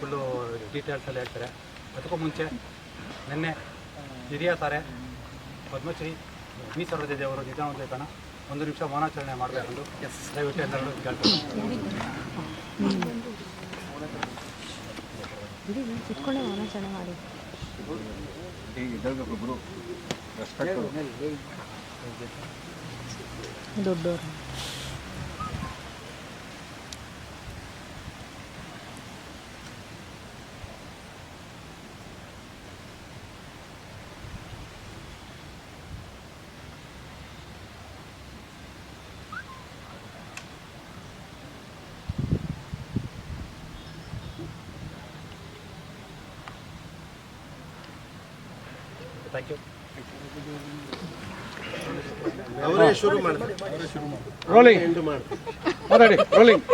Full ಡೀಟೇಲ್ಸಲ್ಲಿ ಹೇಳ್ತಾರೆ. ಅದಕ್ಕೂ ಮುಂಚೆ ನಿನ್ನೆ ಹಿರಿಯ ತಾರೆ ಪದ್ಮಶ್ರೀ ವಿ ಸರೋಜ ದೇವರು ನಿಧಾನದ ಕಾರಣ ಒಂದು ನಿಮಿಷ ಮೌನಾಚರಣೆ ಮಾಡಬೇಕೆಂದು ದಯವಿಟ್ಟು ಎಲ್ಲರೂ ಕೇಳ್ತಾರೆ ಮೌನಾಚರಣೆ ಮಾಡಿ. ದೊಡ್ಡವರು ಥ್ಯಾಂಕ್ ಯು ಅವರೇ ಶುರು ಮಾಡ್ತಾರೆ. ರೋಲಿಂಗ್ ಎಂಡ್ ಮಾಡ್ತಾರೆ. ಮಾತಾಡಿ ರೋಲಿಂಗ್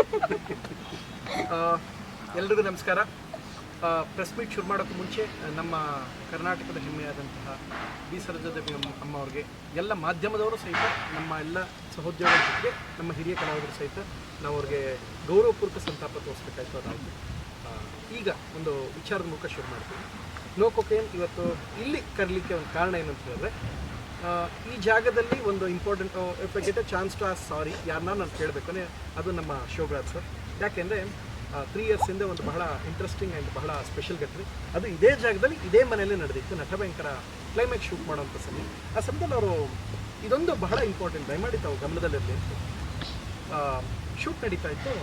ಆ, ಎಲ್ರಿಗೂ ನಮಸ್ಕಾರ. ಪ್ರೆಸ್ ಮೀಟ್ ಶುರು ಮಾಡೋಕ್ಕೂ ಮುಂಚೆ ನಮ್ಮ ಕರ್ನಾಟಕದ ಹೆಮ್ಮೆಯಾದಂತಹ ಬಿ ಸರೋಜದೇವಿ ಅಮ್ಮ ಅಮ್ಮ ಅವ್ರಿಗೆ ಎಲ್ಲ ಮಾಧ್ಯಮದವರು ಸಹಿತ ನಮ್ಮ ಎಲ್ಲ ಸಹೋದ್ಯೋಗರ ಜೊತೆಗೆ ನಮ್ಮ ಹಿರಿಯ ಕಲಾವಿದರು ಸಹಿತ ನಾವು ಅವ್ರಿಗೆ ಗೌರವಪೂರ್ವಕ ಸಂತಾಪ ತೋರಿಸ್ಬೇಕಾಯ್ತು ಅದಾಗಿ ಆ, ಈಗ ಒಂದು ವಿಚಾರದ ಮೂಲಕ ಶುರು ಮಾಡ್ತೀವಿ ನೋ ಕೊಕೇನ್ ಇವತ್ತು ಇಲ್ಲಿ ಕರಲಿಕ್ಕೆ ಒಂದು ಕಾರಣ ಏನು ಅಂತ ಹೇಳಿದ್ರೆ ಈ ಜಾಗದಲ್ಲಿ ಒಂದು important if I get a chance to ಆ ಸಾರಿ ಯಾರನ್ನ ನಾನು ಕೇಳಬೇಕು ಅದು ನಮ್ಮ ಶೋಗ್ರಾಜ್ ಸರ್ ಯಾಕೆಂದರೆ ತ್ರೀ ಹಿಂದೆ ಒಂದು ಬಹಳ ಇಂಟ್ರೆಸ್ಟಿಂಗ್ ಆ್ಯಂಡ್ ಬಹಳ ಸ್ಪೆಷಲ್ ಘಟನೆ. ಅದು ಇದೇ ಜಾಗದಲ್ಲಿ ಇದೇ ಮನೆಯಲ್ಲೇ ನಡೆದಿತ್ತು. ನಟಭಯಂಕರ ಕ್ಲೈಮ್ಯಾಕ್ಸ್ ಶೂಟ್ ಮಾಡೋಂಥ ಸಮಯ ಆ ಸಮಯದಲ್ಲಿ ಅವರು ಇದೊಂದು ಬಹಳ ಇಂಪಾರ್ಟೆಂಟ್ ದಯಮಾಡಿ ತಾವು ಗಮನದಲ್ಲಿರಲಿ ಶೂಟ್ ನಡೀತಾ ಇತ್ತು.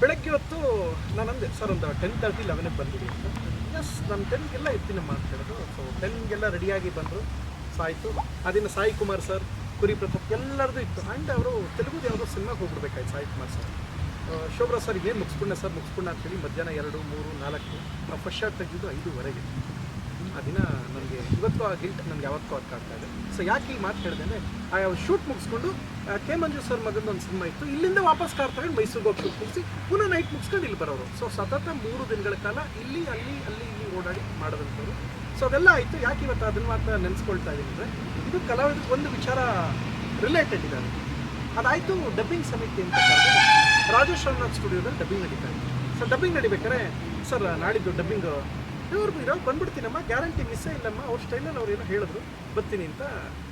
ಬೆಳಗ್ಗೆ ಹೊತ್ತು ನಾನು ಅಂದೆ ಸರ್ ಒಂದು ಟೆನ್ ತರ್ಟಿ ಲೆವೆನಿಗೆ ಬಂದಿದ್ದೀನಿ ಅಂತ. ಎಸ್ ನಾನು ಟೆನ್ಗೆಲ್ಲ ಇರ್ತೀನಮ್ಮ ಅಂತ ಹೇಳಿದ್ರು. ಸೊ ಟೆನ್ಗೆಲ್ಲ ರೆಡಿಯಾಗಿ ಬಂದರು. ಸಾಯಿತು. ಅದನ್ನು ಸಾಯಿ ಕುಮಾರ್ ಸರ್, ಕುರಿ ಪ್ರತಾಪ್ ಎಲ್ಲರದು ಇತ್ತು. ಆ್ಯಂಡ್ ಅವರು ತೆಲುಗುದು ಯಾವುದೋ ಸಿನಿಮಾಗೆ ಹೋಗ್ಬಿಡ್ಬೇಕಾಯ್ತು ಸಾಯಿ ಕುಮಾರ್ ಸರ್. ಶೋಭ್ರಾ ಸರ್ ಏನು ಮುಗಿಸ್ಕೊಂಡೆ ಸರ್. ಮುಗಿಸ್ಕೊಂಡೆ ಅಂತೇಳಿ ಮಧ್ಯಾಹ್ನ ಎರಡು, ಮೂರು, ನಾಲ್ಕು ನಾವು ಫಸ್ಟ್ ಶಾಟ್ ತೆಗೆದಿದ್ದು ಐದುವರೆಗೆ. ಆ ದಿನ ನನಗೆ ಇವತ್ತು ಆ ಗಿಲ್ಟ್ ನನಗೆ ಯಾವತ್ತೂ ಅರ್ಥ ಆಗ್ತಾ ಇದೆ ಸೊ ಯಾಕೆ ಈ ಮಾತು ಹೇಳಿದೆ ಆ ಶೂಟ್ ಮುಗಿಸ್ಕೊಂಡು ಕೆ ಮಂಜು ಸರ್ ಮಗಂದು ಒಂದು ಸಿನಿಮಾ ಇತ್ತು. ಇಲ್ಲಿಂದ ವಾಪಸ್ ಕಾರ್ ತಗೊಂಡು ಮೈಸೂರಿಗೆ ಹೋಗಿ ಶೂಟ್ ಮುಗಿಸಿ, ಪುನಃ ನೈಟ್ ಮುಗಿಸ್ಕೊಂಡು ಇಲ್ಲಿ ಬರೋರು. ಸೊ ಸತತ ಮೂರು ದಿನಗಳ ಕಾಲ ಇಲ್ಲಿ, ಅಲ್ಲಿ ಅಲ್ಲಿ, ಇಲ್ಲಿ ಓಡಾಡಿ ಮಾಡೋದಂಥವ್ರು. ಸೊ ಅದೆಲ್ಲ ಆಯಿತು. ಯಾಕೆ ಇವತ್ತು ಅದನ್ನ ಮಾತ್ರ ನೆನೆಸ್ಕೊಳ್ತಾ ಇದ್ದೀನಿ ಅಂದರೆ, ಇದು ಕಲಾವಿದ ಒಂದು ವಿಚಾರ ರಿಲೇಟೆಡ್ ಇದೆ ಅದಾಯಿತು ಡಬ್ಬಿಂಗ್ ಸಮಿತಿ ಅಂತ ರಾಜೇಶ್ ರಂಗನಾಥ್ ಸ್ಟುಡಿಯೋದಲ್ಲಿ ಡಬ್ಬಿಂಗ್ ನಡೀತಾ ಇದೆ. ಸೊ ಡಬ್ಬಿಂಗ್ ನಡಿಬೇಕಾದ್ರೆ, ಸರ್ ನಾಡಿದ್ದು ಡಬ್ಬಿಂಗ್ ಇವ್ರಿಗೂ ಇರೋ ಬಂದ್ಬಿಡ್ತೀನಮ್ಮ ಗ್ಯಾರಂಟಿ ಮಿಸ್ಸೇ ಇಲ್ಲಮ್ಮ, ಅವ್ರ ಸ್ಟೈಲಲ್ಲಿ ಅವ್ರು ಏನೋ ಹೇಳಿದ್ರು, ಬರ್ತೀನಿ ಅಂತ.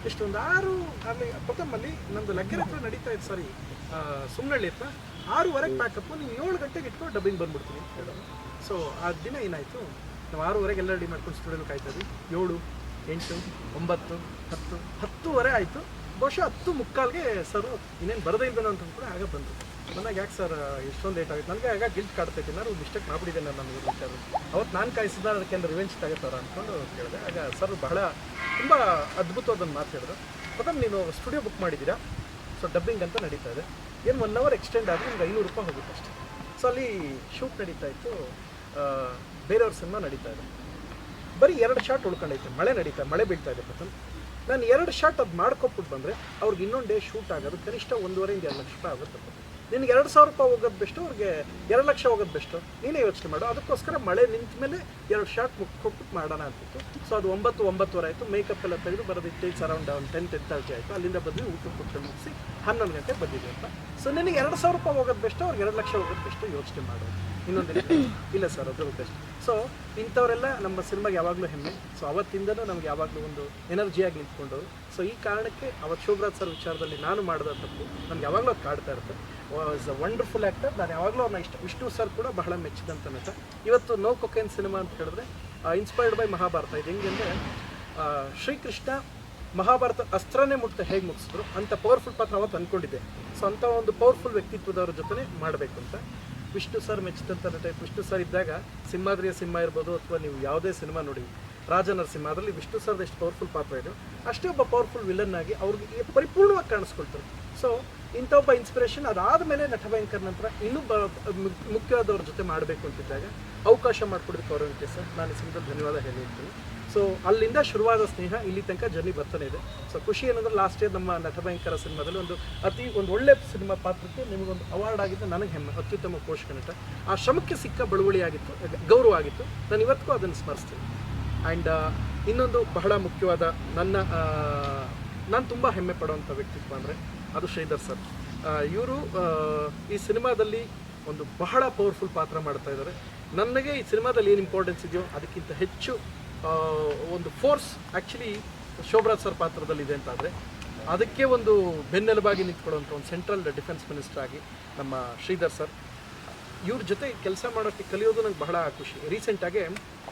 ಇಷ್ಟೊಂದು ಆರು ಅಲ್ಲಿ ಪ್ರಥಮಲ್ಲಿ ನಂದು ಲಗ್ಗೆರೆ ಹತ್ರ ನಡೀತಾ ಇತ್ತು ಸಾರಿ ಸುಮ್ಮನಳ್ಳಿ ಹತ್ರ, ಆರೂವರೆಗೆ ಪ್ಯಾಕಪ್ಪು ನೀವು ಏಳು ಗಂಟೆಗೆ ಇಟ್ಕೊಂಡು ಡಬ್ಬಿಂಗ್ ಬಂದ್ಬಿಡ್ತೀನಿ ಅಂತ ಹೇಳೋದು ಸೊ ಆ ದಿನ ಏನಾಯಿತು ನಾವು ಆರೂವರೆಗೆ ಎಲ್ಲ ರೆಡಿ ಮಾಡ್ಕೊಂಡು ಸ್ಟುಡಿಯೋಲಿ ಕಾಯ್ತಾ ಇದ್ವಿ. ಏಳು, ಎಂಟು, ಒಂಬತ್ತು, ಹತ್ತು, ಹತ್ತುವರೆ ಆಯಿತು. ಬಹುಶಃ ಹತ್ತು ಮುಕ್ಕಾಲ್ಗೆ ಸರ್ ಇನ್ನೇನು ಬರದೇ ಇಲ್ವೇನೋ ಅಂತ ಕೂಡ ಆಗ ಬಂತು ನನಗೆ ಯಾಕೆ ಸರ್ ಎಷ್ಟೊಂದು ಲೇಟ್ ಆಗುತ್ತೆ? ನನಗೆ ಆಗ ಗಿಲ್ಟ್ ಕಾಡ್ತೈತೆ ನಾನು ಮಿಸ್ಟೇಕ್ ಮಾಡ್ಬಿಟ್ಟಿದ್ದೆ ನಾನು ನನಗೆ ವಿಚಾರ. ಅವತ್ತು ನಾನು ಕಾಯಿಸಿದ ಅದಕ್ಕೆ ರಿವೆಂಜ್ ತಗೋತಾರ ಅಂದ್ಕೊಂಡು ಕೇಳಿದೆ. ಆಗ ಸರ್ ಬಹಳ ತುಂಬ ಅದ್ಭುತವಾದ ಮಾತು ಹೇಳಿದ್ರು. ಪ್ರಥಮ ನೀನು ಸ್ಟುಡಿಯೋ ಬುಕ್ ಮಾಡಿದ್ದೀರಾ? ಸೊ ಡಬ್ಬಿಂಗ್ ಅಂತ ನಡೀತಾ ಇದೆ. ಏನು ಒನ್ ಅವರ್ ಎಕ್ಸ್ಟೆಂಡ್ ಆದರೆ ನಿಮ್ಗೆ ಐನೂರು ರೂಪಾಯಿ ಹೋಗುತ್ತೆ ಅಷ್ಟೇ. ಸೊ ಅಲ್ಲಿ ಶೂಟ್ ನಡೀತಾ ಇತ್ತು. ಬೇರೆಯವ್ರ ಸಿನಿಮಾ ನಡೀತಾ ಇದೆ. ಬರೀ ಎರಡು ಶಾಟ್ ಉಳ್ಕೊಂಡೈತೆ. ಮಳೆ ನಡೀತಾ, ಮಳೆ ಬೀಳ್ತಾ ಇದೆ ಪ್ರಥಮ್ ನಾನು ಎರಡು ಶಾಟ್ ಅದು ಮಾಡ್ಕೊಟ್ಬಿಟ್ಟು ಬಂದರೆ ಅವ್ರಿಗೆ ಇನ್ನೊಂದು ಡೇ ಶೂಟ್ ಆಗೋದು, ಕನಿಷ್ಠ ಒಂದೂವರೆಯಿಂದ ಎರಡು ಲಕ್ಷ ರೂಪಾಯಿ ಆಗುತ್ತೆ ನಿನಗೆ ಎರಡು ಸಾವಿರ ರೂಪಾಯಿ ಹೋಗೋದು ಬೆಸ್ಟು, ಅವ್ರಿಗೆ ಎರಡು ಲಕ್ಷ ಹೋಗೋದು ಬೆಸ್ಟು? ನೀನೇ ಯೋಚನೆ ಮಾಡು. ಅದಕ್ಕೋಸ್ಕರ ಮಳೆ ನಿಂತ ಮೇಲೆ ಎರಡು ಶಾಟ್ ಮುಕ್ಕೊಟ್ಬಿಟ್ಟು ಮಾಡೋಣ ಅಂತಿತ್ತು. ಸೊ ಅದು ಒಂಬತ್ತು, ಒಂಬತ್ತುವರೆ ಆಯಿತು. ಮೇಕಪ್ ಎಲ್ಲ ತೆಗೆದು ಬರೋದು ಇಟ್ ಟೇಕ್ಸ್ ಅರೌಂಡ್ ಒಂದು ಟೆನ್ ಟೆನ್ ತರ್ಟಿ ಆಯಿತು. ಅಲ್ಲಿಂದ ಬಂದು ಊಟ ಕೊಟ್ಟು ಮುಗಿಸಿ ಹನ್ನೊಂದು ಗಂಟೆಗೆ ಬಂದಿದೆ ಅಂತ. ಸೊ ನಿನಗೆ ಎರಡು ಸಾವಿರ ರೂಪಾಯಿ ಹೋಗೋದು ಬೆಸ್ಟು, ಅವ್ರಿಗೆ ಎರಡು ಲಕ್ಷ ಹೋಗೋದು ಬೆಸ್ಟು ಯೋಚನೆ ಮಾಡು ಇನ್ನೊಂದು ಇಲ್ಲ ಸರ್ ಅದು ಸೊ ಇಂಥವರೆಲ್ಲ ನಮ್ಮ ಸಿನಿಮಾಗೆ ಯಾವಾಗಲೂ ಹೆಮ್ಮೆ. ಸೊ ಅವತ್ತಿಂದನೂ ನಮ್ಗೆ ಯಾವಾಗಲೂ ಒಂದು ಎನರ್ಜಿಯಾಗಿ ನಿಂತ್ಕೊಂಡು ಸೊ ಈ ಕಾರಣಕ್ಕೆ ಅವತ್ತು ಶೋಭರಾಜ್ ಸರ್ ವಿಚಾರದಲ್ಲಿ ನಾನು ಮಾಡಿದ ತಪ್ಪು. ನಮ್ಗೆ ಯಾವಾಗಲೂ ಅದು ಕಾಡ್ತಾ ಇರುತ್ತೆ. ವಾಸ್ ಅ ವಂಡರ್ಫುಲ್ ಆ್ಯಕ್ಟರ್ ನಾನು ಯಾವಾಗಲೂ ಅವ್ರನ್ನ ಇಷ್ಟ ವಿಷ್ಣು ಸರ್ ಕೂಡ ಬಹಳ ಮೆಚ್ಚಿದಂಥ ನಟ. ಇವತ್ತು ನೋ ಕೊಕೇನ್ ಸಿನಿಮಾ ಅಂತ ಹೇಳಿದ್ರೆ ಇನ್ಸ್ಪೈರ್ಡ್ ಬೈ ಮಹಾಭಾರತ. ಇದು ಹೆಂಗೆ ಅಂದರೆ ಶ್ರೀಕೃಷ್ಣ ಮಹಾಭಾರತ ಅಸ್ತ್ರನೇ ಮುಟ್ಟ ಹೇಗೆ ಮುಗಿಸಿದ್ರು ಅಂಥ ಪವರ್ಫುಲ್ ಪಾತ್ರ ಅವತ್ತು ಅಂದ್ಕೊಂಡಿದ್ದೆ ಸೊ ಅಂಥ ಒಂದು ಪವರ್ಫುಲ್ ವ್ಯಕ್ತಿತ್ವದವ್ರ ಜೊತೆ ಮಾಡಬೇಕು ಅಂತ ವಿಷ್ಣು ಸರ್ ಮೆಚ್ಚಿದಂಥ ನಟ ವಿಷ್ಣು ಸರ್ ಇದ್ದಾಗ ಸಿಂಹಾದ್ರಿಯ ಸಿಂಹ ಇರ್ಬೋದು ಅಥವಾ ನೀವು ಯಾವುದೇ ಸಿನಿಮಾ ನೋಡಿ ರಾಜನರಸಿಂಹ ಅದರಲ್ಲಿ ವಿಷ್ಣು ಸರ್ದು ಎಷ್ಟು ಪವರ್ಫುಲ್ ಪಾತ್ರ ಇದೆ. ಅಷ್ಟೇ ಒಬ್ಬ ಪವರ್ಫುಲ್ ವಿಲನ್ ಆಗಿ ಅವ್ರಿಗೆ ಪರಿಪೂರ್ಣವಾಗಿ ಕಾಣಿಸ್ಕೊಳ್ತಾರೆ. ಸೊ ಇಂಥ ಒಬ್ಬ ಇನ್ಸ್ಪಿರೇಷನ್ ಅದಾದ ಮೇಲೆ ನಟ ನಟಭಯಂಕರ್ ನಂತರ ಇನ್ನೂ ಬ, ಮುಖ್ಯವಾದವ್ರ ಜೊತೆ ಮಾಡಬೇಕು ಅಂತಿದ್ದಾಗ ಅವಕಾಶ ಮಾಡಿಕೊಡೋದಕ್ಕೆ ಅವರಂತೆ ಸರ್. ನಾನು ಈ ಧನ್ಯವಾದ ಹೇಳಿರ್ತೀನಿ ಸೊ ಅಲ್ಲಿಂದ ಶುರುವಾದ ಸ್ನೇಹ ಇಲ್ಲಿ ತನಕ ಜರ್ನಿ ಬರ್ತಾನೆ ಇದೆ. ಸೊ ಖುಷಿ ಏನಂದ್ರೆ ಲಾಸ್ಟ್ ಇಯರ್ ನಮ್ಮ ನಟಭಯಂಕರ ಸಿನಿಮಾದಲ್ಲಿ ಒಂದು ಅತಿ, ಒಂದು ಒಳ್ಳೆ ಸಿನಿಮಾ ಪಾತ್ರಕ್ಕೆ ನಿಮಗೊಂದು ಅವಾರ್ಡ್ ಆಗಿದ್ದು ನನಗೆ ಹೆಮ್ಮೆ, ಅತ್ಯುತ್ತಮ ಪೋಷಕ ನಟ. ಆ ಶ್ರಮಕ್ಕೆ ಸಿಕ್ಕ ಬಳುವಳಿ ಆಗಿತ್ತು, ಗೌರವ ಆಗಿತ್ತು. ನಾನು ಇವತ್ತಿಗೂ ಅದನ್ನು ಸ್ಮರಿಸ್ತೀನಿ. ಆ್ಯಂಡ್ ಇನ್ನೊಂದು ಬಹಳ ಮುಖ್ಯವಾದ ನನ್ನ ನಾನು ತುಂಬ ಹೆಮ್ಮೆ ಪಡುವಂಥ ವ್ಯಕ್ತಿತ್ವ ಅಂದರೆ ಅದು ಶ್ರೀಧರ್ ಸರ್. ಇವರು ಈ ಸಿನಿಮಾದಲ್ಲಿ ಒಂದು ಬಹಳ ಪವರ್ಫುಲ್ ಪಾತ್ರ ಮಾಡ್ತಾ ಇದ್ದಾರೆ. ನನಗೆ ಈ ಸಿನಿಮಾದಲ್ಲಿ ಏನು ಇಂಪಾರ್ಟೆನ್ಸ್ ಇದೆಯೋ ಅದಕ್ಕಿಂತ ಹೆಚ್ಚು ಒಂದು ಫೋರ್ಸ್ ಆ್ಯಕ್ಚುಲಿ ಶೋಭರಾಜ್ ಸರ್ ಪಾತ್ರದಲ್ಲಿದೆ ಅಂತ ಆದರೆ ಅದಕ್ಕೆ ಒಂದು ಬೆನ್ನೆಲುಬಾಗಿ ನಿಂತ್ಕೊಳ್ಳೋಂಥ ಒಂದು ಸೆಂಟ್ರಲ್ ಡಿಫೆನ್ಸ್ ಮಿನಿಸ್ಟರ್ ಆಗಿ ನಮ್ಮ ಶ್ರೀಧರ್ ಸರ್. ಇವ್ರ ಜೊತೆ ಕೆಲಸ ಮಾಡೋಕ್ಕೆ ಕಲಿಯೋದು ನಂಗೆ ಬಹಳ ಖುಷಿ. ರೀಸೆಂಟಾಗೆ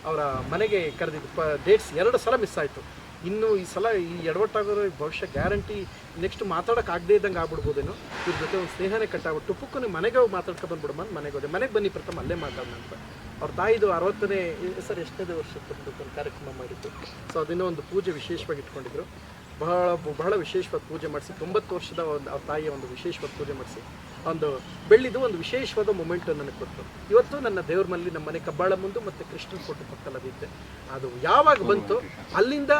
ಅವರ ಮನೆಗೆ ಕರೆದಿದ್ದು ಪ ಡೇಟ್ಸ್ ಎರಡು ಸಲ ಮಿಸ್ ಆಯಿತು. ಇನ್ನು ಈ ಸಲ ಈ ಎಡವಟ್ಟಾಗೋರು ಭವಿಷ್ಯ ಗ್ಯಾರಂಟಿ ನೆಕ್ಸ್ಟ್ ಮಾತಾಡೋಕೆ ಆಗದೇ ಇದ್ದಂಗೆ ಆಗ್ಬಿಡ್ಬೋದೇನೋ, ಇವ್ರ ಜೊತೆ ಒಂದು ಸ್ನೇಹನೇ ಕಟ್ಟಾಗ್ಬಿಟ್ಟು ಟುಪ್ಪುಕ್ಕು ಮನೆಗೆ ಹೋಗಿ ಮಾತಾಡ್ಕೊ ಬಂದ್ಬಿಡಮ್ಮ, ಮನೆಗೆ ಹೋದೆ. ಮನೆಗೆ ಬನ್ನಿ ಪ್ರಥಮ, ಅಲ್ಲೇ ಮಾತಾಡೋಣ ಅಂತ. ಅವ್ರ ತಾಯಿದು ಅರವತ್ತನೇ ಸರ್, ಎಷ್ಟನೇ ವರ್ಷಕ್ಕೆ ಒಂದು ಕಾರ್ಯಕ್ರಮ ಮಾಡಿದ್ದು. ಸೊ ಅದನ್ನು ಒಂದು ಪೂಜೆ ವಿಶೇಷವಾಗಿ ಇಟ್ಕೊಂಡಿದ್ರು. ಬಹಳ ಬಹಳ ವಿಶೇಷವಾದ ಪೂಜೆ ಮಾಡಿಸಿ, ತೊಂಬತ್ತು ವರ್ಷದ ಒಂದು, ಅವ್ರ ತಾಯಿಯ ಒಂದು ವಿಶೇಷವಾದ ಪೂಜೆ ಮಾಡಿಸಿ, ಒಂದು ಬೆಳ್ಳಿದು ಒಂದು ವಿಶೇಷವಾದ ಮೊಮೆಂಟ್ ನನಗೆ ಕೊಟ್ಟು ಇವತ್ತು ನನ್ನ ದೇವ್ರ ಮಲ್ಲಿ ನಮ್ಮ ಮನೆ ಕಬ್ಬಾಳ ಮುಂದೆ ಮತ್ತು ಕೃಷ್ಣನ್ ಫೋಟೋ ಪಕ್ಕಲ್ಲದಿದ್ದೆ ಅದು ಯಾವಾಗ ಬಂತು ಅಲ್ಲಿಂದ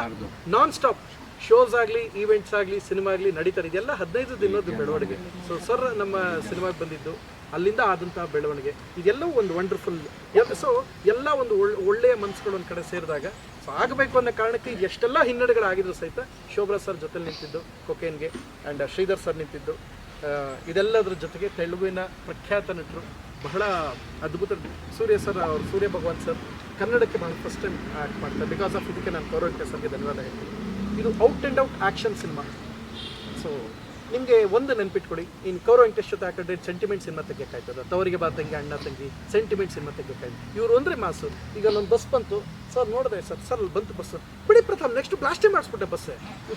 ನಾನ್ ಸ್ಟಾಪ್ ಶೋಸ್ ಆಗಲಿ ಈವೆಂಟ್ಸ್ ಆಗಲಿ ಸಿನಿಮಾ ಆಗಲಿ ನಡೀತಾರೆ ಇದೆಲ್ಲ ಹದಿನೈದು ದಿನದ ಬೆಳವಣಿಗೆ. ಸೊ ಸರ್ ನಮ್ಮ ಸಿನಿಮಾಗೆ ಬಂದಿದ್ದು. ಅಲ್ಲಿಂದ ಆದಂತಹ ಬೆಳವಣಿಗೆ. ಇದೆಲ್ಲವೂ ಒಂದು ವಂಡರ್ಫುಲ್ ಸೊ ಎಲ್ಲ ಒಂದು ಒಳ್ಳೆ ಒಳ್ಳೆಯ ಮನಸ್ಸುಗಳು ಒಂದು ಕಡೆ ಸೇರಿದಾಗ ಸೊ ಆಗಬೇಕು ಅನ್ನೋ ಕಾರಣಕ್ಕೆ ಎಷ್ಟೆಲ್ಲ ಹಿನ್ನಡೆಗಳಾಗಿದ್ರು ಸಹಿತ ಶೋಭ್ರಾ ಸರ್ ಜೊತೆ ನಿಂತಿದ್ದು ಕೊಕೇನ್ಗೆ ಆ್ಯಂಡ್ ಶ್ರೀಧರ್ ಸರ್ ನಿಂತಿದ್ದು ಆ, ಇದೆಲ್ಲದರ ಜೊತೆಗೆ ತೆಲುಗಿನ ಪ್ರಖ್ಯಾತ ನಟರು ಬಹಳ ಅದ್ಭುತ ಸೂರ್ಯ ಸರ್ ಅವರು ಸೂರ್ಯ ಭಗವಾನ್ ಸರ್ ಕನ್ನಡಕ್ಕೆ ಬಹಳ ಫಸ್ಟ್ ಟೈಮ್ ಆ್ಯಕ್ಟ್ ಮಾಡ್ತಾರೆ. ಬಿಕಾಸ್ ಆಫ್ ಇದಕ್ಕೆ ನಾನು ಕೌರವಿಕ ಸರ್ಗೆ ಧನ್ಯವಾದ ಹೇಳ್ತೀನಿ ಇದು out and out action cinema. So ನಿಮಗೆ ಒಂದು ನೆನ್ಪಿಟ್ಕೊಳ್ಳಿ. ಇನ್ನು ಕೌರವ ವೆಂಕಟೇಶ್ ಜೊತೆ ಹಾಕಿದ್ರೆ ಸೆಂಟಿಮೆಂಟ್ ಸಿನಿಮಾ ತೆಗಿಯೋಕ್ಕಾಯ್ತದ ತವರಿಗೆ ಬಾ ತಂಗಿ, ಅಣ್ಣ ತಂಗಿ ಸೆಂಟಿಮೆಂಟ್ ಸಿನಿಮಾ ತೆಗಿಯೋಕ್ಕಾಯ್ತು ಇವರು ಅಂದರೆ ಮಾಸು. ಈಗ ಬಸ್ ಬಂತು. ಸರ್ ನೋಡಿದೆ ಸರ್ ಸರ್ ಅಲ್ಲಿ ಬಂತು ಬಸ್. ಬಿಡಿ ಪ್ರಥಮ್ ನೆಕ್ಸ್ಟ್ ಬ್ಲಾಸ್ಟೇ ಮಾಡಿಸ್ಬಿಟ್ಟೆ ಬಸ್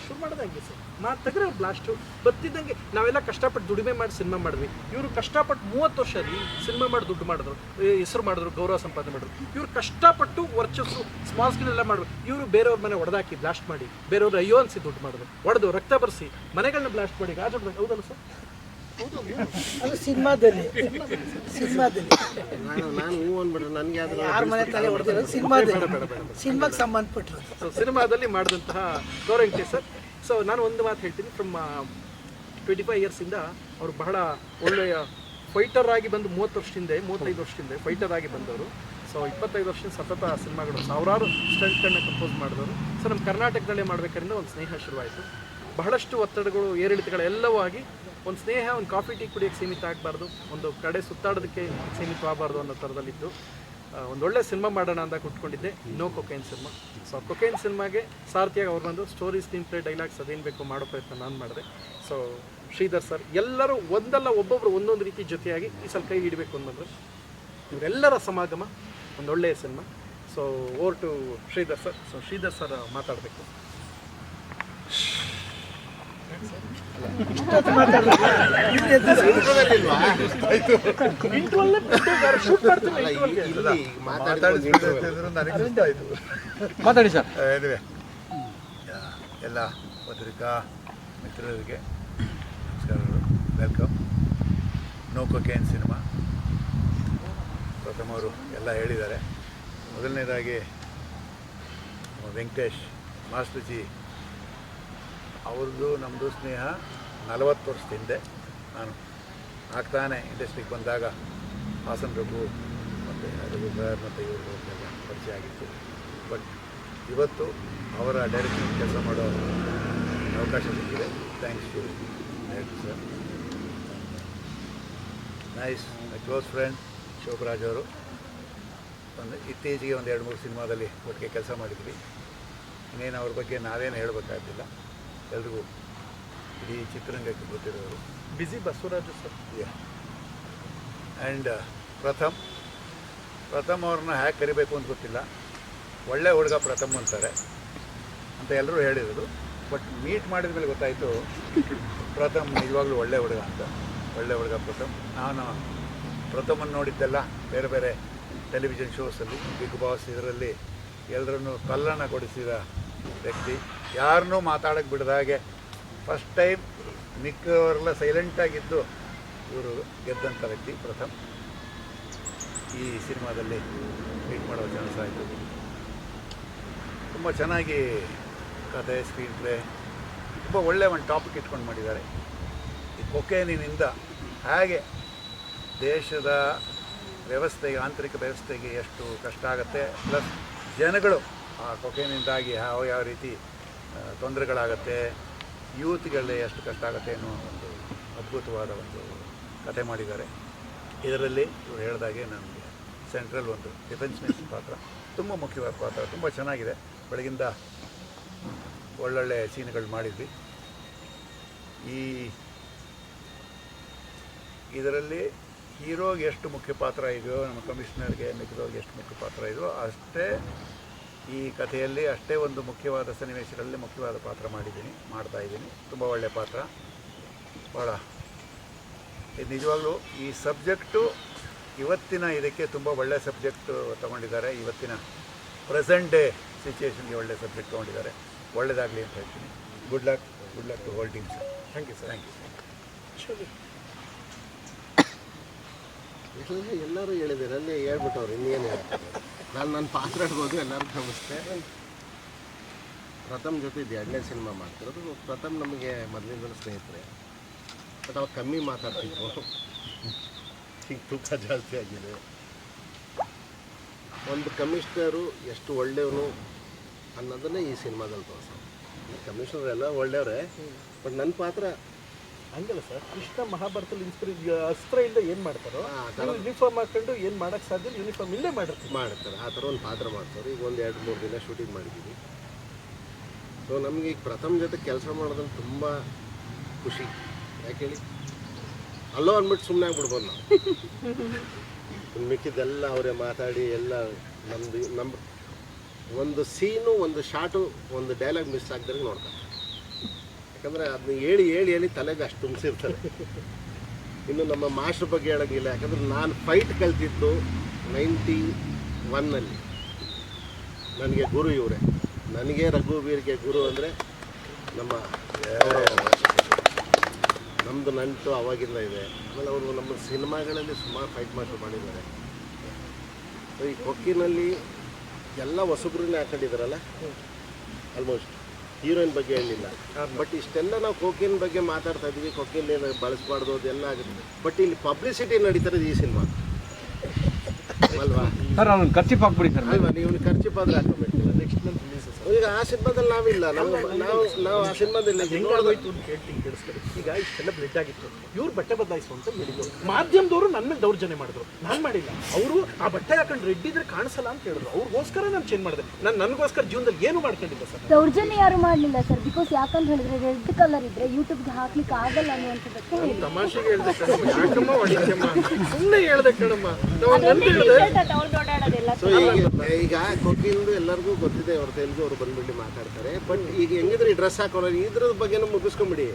ಶುರು ಮಾಡೋದು ಹಂಗೆ ಸರ್. ನಾನು ತೆಗ್ರೆ ಬ್ಲಾಸ್ಟು ಬತ್ತಿದ್ದಂಗೆ ನಾವೆಲ್ಲ ಕಷ್ಟಪಟ್ಟು ದುಡಿಮೆ ಮಾಡಿ ಸಿನಿಮಾ ಮಾಡಿದ್ವಿ. ಇವರು ಕಷ್ಟಪಟ್ಟು ಮೂವತ್ತು ವರ್ಷ ರೀ ಸಿನಿಮಾ ಮಾಡಿ ದುಡ್ಡು ಮಾಡಿದ್ರು. ಹೆಸರು ಮಾಡಿದ್ರು, ಗೌರವ ಸಂಪಾದನೆ ಮಾಡಿದ್ರು. ಇವ್ರು ಕಷ್ಟಪಟ್ಟು ವರ್ಚಸ್ಸು ಸ್ಮಾಲ್ ಸ್ಕಿಲ್ ಎಲ್ಲ ಮಾಡಿದ್ರು. ಇವರು ಬೇರೆಯವ್ರ ಮನೆ ಹೊಡೆದಾಕಿ ಬ್ಲಾಸ್ಟ್ ಮಾಡಿ, ಬೇರೆಯವ್ರು ಅಯ್ಯೋ ಅನ್ಸಿ ದುಡ್ಡು ಮಾಡಿದ್ರು. ಹೊಡೆದು ರಕ್ತ ಬರ್ಸಿ ಮನೆಗಳನ್ನ ಬ್ಲಾಸ್ಟ್ ಮಾಡಿ ಗಾಜು ಹೌದಲ್ಲ ಸರ್? ಅದು ಸಿನಿಮಾದಲ್ಲಿ. ಸಿನಿಮಾದಲ್ಲಿ. ನಾನು ನಾನು ಹೂ ಅಂದ್ಬಿಟ್ರೆ ನನಗೆ ಅದು ಯಾರ ಮನೆ ತಲೆ ಹೊಡೆದಿರೋದು ಸಿನಿಮಾದಲ್ಲಿ. ಸಿನಿಮಾಗೆ ಸಂಬಂಧಪಟ್ಟಿರೋದು. ಸೊ ಸಿನಿಮಾದಲ್ಲಿ ಮಾಡಿದಂತಹ ಗೌರವಕ್ಕೆ ಸರ್. ಸೊ ನಾನು ಒಂದು ಮಾತು ಹೇಳ್ತೀನಿ. ಫ್ರಮ್ ಟ್ವೆಂಟಿ ಫೈವ್ ಇಯರ್ಸಿಂದ ಅವರು ಬಹಳ ಒಳ್ಳೆಯ ಫೈಟರ್ ಆಗಿ ಬಂದು ಮೂವತ್ತು ವರ್ಷದಿಂದ ಮೂವತ್ತೈದು ವರ್ಷದಿಂದ ಫೈಟರ್ ಆಗಿ ಬಂದವರು. ಸೊ ಇಪ್ಪತ್ತೈದು ವರ್ಷ ಸತತ ಸಿನಿಮಾಗಳು ಸಾವಿರಾರು ಸ್ಟಂಟ್ಗಳನ್ನ ಕಂಪೋಸ್ ಮಾಡಿದವರು. ಸೊ ನಮ್ಮ ಕರ್ನಾಟಕದಲ್ಲೇ ಮಾಡಬೇಕಾದ್ರಿಂದ ಒಂದು ಸ್ನೇಹ ಶುರುವಾಯಿತು. ಬಹಳಷ್ಟು ಒತ್ತಡಗಳು ಏರಿಳಿತಗಳೆಲ್ಲವೂ ಆಗಿ ಒಂದು ಸ್ನೇಹ, ಒಂದು ಕಾಫಿ, ಟೀ ಕುಡಿಯೋಕ್ಕೆ ಸೀಮಿತ ಆಗಬಾರ್ದು. ಒಂದು ಕಡೆ ಸುತ್ತಾಡೋದಕ್ಕೆ ಸೀಮಿತವಾಗಬಾರ್ದು ಅನ್ನೋ ಥರದಲ್ಲಿದ್ದು ಒಂದೊಳ್ಳೆ ಸಿನಿಮಾ ಮಾಡೋಣ ಅಂತ ಕುಟ್ಕೊಂಡಿದ್ದೆ no cocaine cinema. So cocaine ಸಿನಿಮಾಗೆ ಸಾರಥಿಯಾಗಿ ಅವ್ರು ಬಂದು ಸ್ಟೋರಿ ಸ್ಕ್ರೀನ್ ಪ್ಲೇ ಡೈಲಾಗ್ಸ್ ಅದೇನು ಬೇಕು ಮಾಡೋ ಪ್ರಯತ್ನ ನಾನು ಮಾಡಿದೆ. ಸೊ ಶ್ರೀಧರ್ ಸರ್ ಎಲ್ಲರೂ ಒಂದಲ್ಲ ಒಬ್ಬೊಬ್ಬರು ಒಂದೊಂದು ರೀತಿ ಜೊತೆಯಾಗಿ ಈ ಸಲ ಕೈ ಹಿಡಬೇಕು ಅನ್ನೋದು. ಇವರೆಲ್ಲರ ಸಮಾಗಮ ಒಂದು ಒಳ್ಳೆಯ cinema. So over to Shridhar sir so Shridhar sir ಮಾತಾಡಬೇಕು. ಮಾತಾಡಿ ಸರ್. ಎಲ್ಲ ಪತ್ರಿಕಾ ಮಿತ್ರರಿಗೆ ನಮಸ್ಕಾರಗಳು. ವೆಲ್ಕಮ್ ನೋ ಕೊಕೇನ್ ಸಿನಿಮಾ ಪ್ರಥಮವರು ಎಲ್ಲ ಹೇಳಿದ್ದಾರೆ. ಮೊದಲನೇದಾಗಿ ವೆಂಕಟೇಶ್ ಮಾಸ್ಟರ್ಜಿ ಅವ್ರದ್ದು ನಮ್ಮದು ಸ್ನೇಹ ನಲವತ್ತು ವರ್ಷದ ಹಿಂದೆ ನಾನು ಆಗ್ತಾನೆ ಇಂಡಸ್ಟ್ರಿಗೆ ಬಂದಾಗ ಹಾಸನ್ ರಘು ಮತ್ತು ರಘು ಸರ್ ಮತ್ತು ಇವರು ಪರಿಚಯ ಆಗಿತ್ತು. ಬಟ್ ಇವತ್ತು ಅವರ ಡೈರೆಕ್ಷನ್ ಕೆಲಸ ಮಾಡೋ ಅವಕಾಶ ಸಿಕ್ಕಿದೆ. Thanks to director sir nice my close friend Shobharaj ಅವರು. ಒಂದು ಇತ್ತೀಚೆಗೆ ಒಂದು ಎರಡು ಮೂರು ಸಿನಿಮಾದಲ್ಲಿ ಒಟ್ಟಿಗೆ ಕೆಲಸ ಮಾಡಿದ್ವಿ. ಇನ್ನೇನು ಅವ್ರ ಬಗ್ಗೆ ನಾವೇನು ಹೇಳಬೇಕಾಗಿಲ್ಲ ಎಲ್ರಿಗೂ ಇಡೀ ಚಿತ್ರರಂಗಕ್ಕೆ ಗೊತ್ತಿರೋರು BC Basavaraju sir. And Pratham Pratham ಅವ್ರನ್ನ ಹೇಗೆ ಕರಿಬೇಕು ಅಂತ ಗೊತ್ತಿಲ್ಲ. ಒಳ್ಳೆ ಹುಡುಗ ಪ್ರಥಮ್ ಅಂತಾರೆ ಅಂತ ಎಲ್ಲರೂ ಹೇಳಿದರು. ಬಟ್ ಮೀಟ್ ಮಾಡಿದ ಮೇಲೆ ಗೊತ್ತಾಯಿತು ಪ್ರಥಮ್ ನಿಜವಾಗ್ಲೂ ಒಳ್ಳೆ ಹುಡುಗ ಅಂತ. ಒಳ್ಳೆ ಹುಡುಗ ಪ್ರಥಮ್. ನಾನು ಪ್ರಥಮನ್ನು ನೋಡಿದ್ದೆಲ್ಲ ಬೇರೆ ಬೇರೆ ಟೆಲಿವಿಷನ್ ಶೋಸಲ್ಲಿ ಬಿಗ್ ಬಾಸ್ ಇದರಲ್ಲಿ ಎಲ್ಲರನ್ನು ತಲ್ಲಣ ಕೊಡಿಸಿದ ವ್ಯಕ್ತಿ. ಯಾರನ್ನೂ ಮಾತಾಡೋಕ್ಕೆ ಬಿಡದಾಗೆ ಫಸ್ಟ್ ಟೈಮ್ ಮಿಕ್ಕವರೆಲ್ಲ ಸೈಲೆಂಟಾಗಿದ್ದು ಇವರು ಗೆದ್ದಂಥ ವ್ಯಕ್ತಿ ಪ್ರಥಮ್. ಈ ಸಿನಿಮಾದಲ್ಲಿ ಮೀಟ್ ಮಾಡೋ ಚಾನ್ಸ್ ಆಯಿತು. ತುಂಬ ಚೆನ್ನಾಗಿ ಕತೆ ಸ್ಕ್ರೀನ್ ಪ್ಲೇ ತುಂಬ ಒಳ್ಳೆ ಒಂದು ಟಾಪಿಕ್ ಇಟ್ಕೊಂಡು ಮಾಡಿದ್ದಾರೆ. ಈ ಕೊಕೇನಿನಿಂದ ಹೇಗೆ ದೇಶದ ವ್ಯವಸ್ಥೆಗೆ, ಆಂತರಿಕ ವ್ಯವಸ್ಥೆಗೆ ಎಷ್ಟು ಕಷ್ಟ ಆಗುತ್ತೆ ಪ್ಲಸ್ ಜನಗಳು ಆ ಕೊಕೇನಿಂದಾಗಿ ಯಾವ ಯಾವ ರೀತಿ ತೊಂದರೆಗಳಾಗತ್ತೆ ಯೂತ್ಗಳಲ್ಲಿ ಎಷ್ಟು ಕಷ್ಟ ಆಗುತ್ತೆ ಅನ್ನೋ ಒಂದು ಅದ್ಭುತವಾದ ಒಂದು ಕತೆ ಮಾಡಿದ್ದಾರೆ. ಇದರಲ್ಲಿ ಇವರು ಹೇಳಿದಾಗೆ ನನಗೆ ಸೆಂಟ್ರಲ್ ಒಂದು ಡಿಫೆನ್ಸ್ ಮಿನಿಸ್ಟರ್ ಪಾತ್ರ ತುಂಬ ಮುಖ್ಯವಾದ ಪಾತ್ರ, ತುಂಬ ಚೆನ್ನಾಗಿದೆ. ಬೆಳಗಿಂದ ಒಳ್ಳೊಳ್ಳೆ ಸೀನ್ಗಳು ಮಾಡಿದ್ವಿ. ಈ ಇದರಲ್ಲಿ ಹೀರೋಗೆ ಎಷ್ಟು ಮುಖ್ಯ ಪಾತ್ರ ಇದೆಯೋ, ನಮ್ಮ ಕಮಿಷನರ್ಗೆ ಮಿಕ್ಕಿದವ್ರಿಗೆ ಎಷ್ಟು ಮುಖ್ಯ ಪಾತ್ರ ಇದೆಯೋ ಅಷ್ಟೇ ಈ ಕಥೆಯಲ್ಲಿ ಅಷ್ಟೇ ಒಂದು ಮುಖ್ಯವಾದ ಸನ್ನಿವೇಶಗಳಲ್ಲಿ ಮುಖ್ಯವಾದ ಪಾತ್ರ ಮಾಡಿದ್ದೀನಿ ಮಾಡ್ತಾ ಇದ್ದೀನಿ. ತುಂಬ ಒಳ್ಳೆಯ ಪಾತ್ರ. ಭಾಳ ಇದು ನಿಜವಾಗ್ಲೂ ಈ ಸಬ್ಜೆಕ್ಟು ಇವತ್ತಿನ ಇದಕ್ಕೆ ತುಂಬ ಒಳ್ಳೆಯ ಸಬ್ಜೆಕ್ಟು ತಗೊಂಡಿದ್ದಾರೆ. ಇವತ್ತಿನ ಪ್ರೆಸೆಂಟ್ ಡೇ ಸಿಚುವೇಷನ್ಗೆ ಒಳ್ಳೆಯ ಸಬ್ಜೆಕ್ಟ್ ತೊಗೊಂಡಿದ್ದಾರೆ. ಒಳ್ಳೆಯದಾಗಲಿ ಅಂತ ಹೇಳ್ತೀನಿ. Good luck good luck to whole team sir thank you sir thank you ಎಲ್ಲರೂ ಹೇಳಿದ್ದಾರೆ ಅಲ್ಲಿ ಹೇಳ್ಬಿಟ್ಟವ್ರು ಇನ್ನೇನು ಹೇಳ್ತಾರೆ? ನಾನು ನನ್ನ ಪಾತ್ರ ಇಡ್ಬೋದು ಎಲ್ಲರಿಗೂ ನಮಸ್ತೆ. ಪ್ರಥಮ್ ಜೊತೆ ಇದು ಎರಡನೇ ಸಿನಿಮಾ ಮಾಡ್ತಿರೋದು. ಪ್ರಥಮ್ ನಮಗೆ ಮೊದಲಿಂದಲೂ ಸ್ನೇಹಿತರೆ. ಬಟ್ ಅವಾಗ ಕಮ್ಮಿ ಮಾತಾಡ್ತಿದ್ವು ಈಗ ತೂಕ ಜಾಸ್ತಿ ಆಗಿದೆ. ಒಂದು ಕಮಿಷನರು ಎಷ್ಟು ಒಳ್ಳೆಯವನು ಅನ್ನೋದನ್ನೇ ಈ ಸಿನಿಮಾದಲ್ಲಿ ತೋರಿಸ ಕಮಿಷನರ್ ಎಲ್ಲ ಒಳ್ಳೆಯವರೇ ಬಟ್ ನನ್ನ ಪಾತ್ರ ಹಂಗಲ್ಲ ಸರ್. ಕೃಷ್ಣ ಮಹಾಭಾರತದಲ್ಲಿ ಇನ್ಸ್ಪಿರಿ ಅಸ್ತ್ರ ಇಲ್ಲದೆ ಏನು ಮಾಡ್ತಾರೋ ಯೂನಿಫಾರ್ಮ್ ಹಾಕೊಂಡು ಏನು ಮಾಡಕ್ಕೆ ಸಾಧ್ಯ ಯೂನಿಫಾರ್ಮ್ ಇಲ್ಲೇ ಮಾಡಿರ್ತೀವಿ ಮಾಡ್ತಾರೆ. ಆ ಥರ ಒಂದು ಪಾತ್ರ ಮಾಡ್ತಾರೆ. ಈಗ ಒಂದು ಎರಡು ಮೂರು ದಿನ ಶೂಟಿಂಗ್ ಮಾಡಿದ್ದೀವಿ ಸೊ ನಮಗೆ ಈಗ ಪ್ರಥಮ ಜೊತೆ ಕೆಲಸ ಮಾಡೋದ್ರಲ್ಲಿ ತುಂಬ ಖುಷಿ. ಯಾಕೆ ಹೇಳಿ? ಅಲ್ಲೋ ಅಂದ್ಬಿಟ್ಟು ಸುಮ್ಮನೆ ಆಗ್ಬಿಡ್ಬೋದು ನಾವು. ಮಿಕ್ಕಿದ್ದೆಲ್ಲ ಅವರೇ ಮಾತಾಡಿ ಎಲ್ಲ ನಮ್ಮದು ನಮ್ಮ ಒಂದು ಸೀನು ಒಂದು ಶಾಟು ಒಂದು ಡೈಲಾಗ್ ಮಿಸ್ ಆಗ್ದಂಗೆ ನೋಡ್ತಾರೆ. ಯಾಕಂದರೆ ಅದನ್ನ ಹೇಳಿ ಹೇಳಿ ಹೇಳಿ ತಲೆಗೆ ಅಷ್ಟು ತುಂಬಿಸಿರ್ತಾರೆ ಇನ್ನು ನಮ್ಮ ಮಾಸ್ಟರ್ ಬಗ್ಗೆ ಹೇಳೋಂಗಿಲ್ಲ ಯಾಕಂದ್ರೆ ನಾನು ಫೈಟ್ ಕಲ್ತಿದ್ದು ನೈಂಟಿ ಒನ್ನಲ್ಲಿ ನನಗೆ ಗುರು ಇವರೇ. ನನಗೆ ರಘುವೀರ್ಗೆ ಗುರು ಅಂದರೆ ನಮ್ಮ ನಮ್ಮದು ನಂಟು ಅವಾಗಿಂದ ಇದೆ. ಆಮೇಲೆ ಅವರು ನಮ್ಮ ಸಿನಿಮಾಗಳಲ್ಲಿ ಸುಮಾರು ಫೈಟ್ ಮಾಸ್ಟರ್ ಮಾಡಿದ್ದಾರೆ. ಈ ಕೊಕ್ಕಿನಲ್ಲಿ ಎಲ್ಲ ಹೊಸಬ್ರನ್ನೇ ಹಾಕೊಂಡಿದ್ದಾರಲ್ಲ? ಆಲ್ಮೋಸ್ಟ್ ಹೀರೋಯಿನ್ ಬಗ್ಗೆ ಹೇಳಲಿಲ್ಲ ಬಟ್ ಇಷ್ಟೆಲ್ಲ ನಾವು ಕೊಕೇನ್ ಬಗ್ಗೆ ಮಾತಾಡ್ತಾ ಇದ್ವಿ ಕೊಕೇನ್ ಏನು ಬಳಸಬಾರ್ದು ಅದೆಲ್ಲ ಆಗುತ್ತೆ. ಬಟ್ ಇಲ್ಲಿ ಪಬ್ಲಿಸಿಟಿ ನಡೀತಾರೆ ಈ ಸಿನಿಮಾ ಅಲ್ವಾ? ಸರ್ ಅವ್ನು ಖರ್ಚಿಪ್ ಹಾಕ್ಬಿಡಿ ಸರ್. ಅಲ್ವಾ? ನೀವು ಖರ್ಚಿಪಾದ್ರೆ ಹಾಕೋಬೇಕಿಲ್ಲ ನೆಕ್ಸ್ಟ್ ಮಂತ್ ಈಗ ಆ ಸಿನಿಮಾದಲ್ಲಿ ನಾವಿಲ್ಲ. ನಾವು ನಾವು ನಾವು ಆ ಸಿನಿಮಾದಲ್ಲಿ ಹೆಂಗಾಗೋಯ್ತು ಅಂತ ಹೇಳ್ತೀನಿ ಕೇಳಿಸ್ತಾರೆ ಈಗ ಇಷ್ಟೆಲ್ಲ ಬ್ಲಡ್ ಆಗಿತ್ತು. ಇವ್ರು ಬಟ್ಟೆ ಬದಲಾಯಿಸು ಅಂತ ಹೇಳಿದ್ರು. ಮಾಧ್ಯಮದವರು ನನ್ನ ಮೇಲೆ ದೌರ್ಜನ್ಯ ಮಾಡಿದ್ರು. ನಾನು ಮಾಡಿಲ್ಲ. ಅವರು ಆ ಬಟ್ಟೆ ಹಾಕೊಂಡು ರೆಡ್ ಇದ್ರೆ ಕಾಣಿಸಲ್ಲ ಅಂತ ಹೇಳಿದ್ರು. ಅವ್ರಿಗೋಸ್ಕರ ನಾನು ಚೇಂಜ್ ಮಾಡಿದೆ. ನಾನು ನನಗೋಸ್ಕರ ಜೀವನದಲ್ಲಿ ಏನು ಮಾಡ್ಕೊಂಡಿಲ್ಲ ಸರ್? ದೌರ್ಜನ್ಯ ಯಾರು ಮಾಡಲಿಲ್ಲ ಸರ್? ಬಿಕಾಸ್ ಯಾಕಂತ ಹೇಳಿದ್ರೆ ರೆಡ್ ಕಲರ್ ಇದ್ರೆ ಯೂಟ್ಯೂಬ್ಗೆ ಹಾಕ್ಲಿಕ್ಕೆ ಆಗಲ್ಲ ಅನ್ನುವಂಥದ್ದಕ್ಕೆ ಹೇಳಿದ್ರು. ತಮಾಷೆಗೆ ಹೇಳ್ದೆ ಕಣಮ್ಮ. ಯಾಕಮ್ಮ ಹೊಡಿತಮ್ಮ ಸುಮ್ಮನೆ ಹೇಳ್ದೆ ಕಣಮ್ಮ. ನಾವು ನಂದು ಹೇಳ್ದೆ ಸೊ ಈಗ ಈಗ ಕೊಕ್ಕಿಂದು ಎಲ್ಲರಿಗೂ ಗೊತ್ತಿದೆ ಅವ್ರ ತೆಲುಗು ಅವ್ರು ಬಂದ್ಬಿಟ್ಟು ಮಾತಾಡ್ತಾರೆ. ಬಟ್ ಈಗ ಹೆಂಗಿದ್ರೆ ಈ ಡ್ರೆಸ್ ಹಾಕೋರು ಇದ್ರ ಬಗ್ಗೆ ಮುಗಿಸ್ಕೊಂಬಿಡಿ.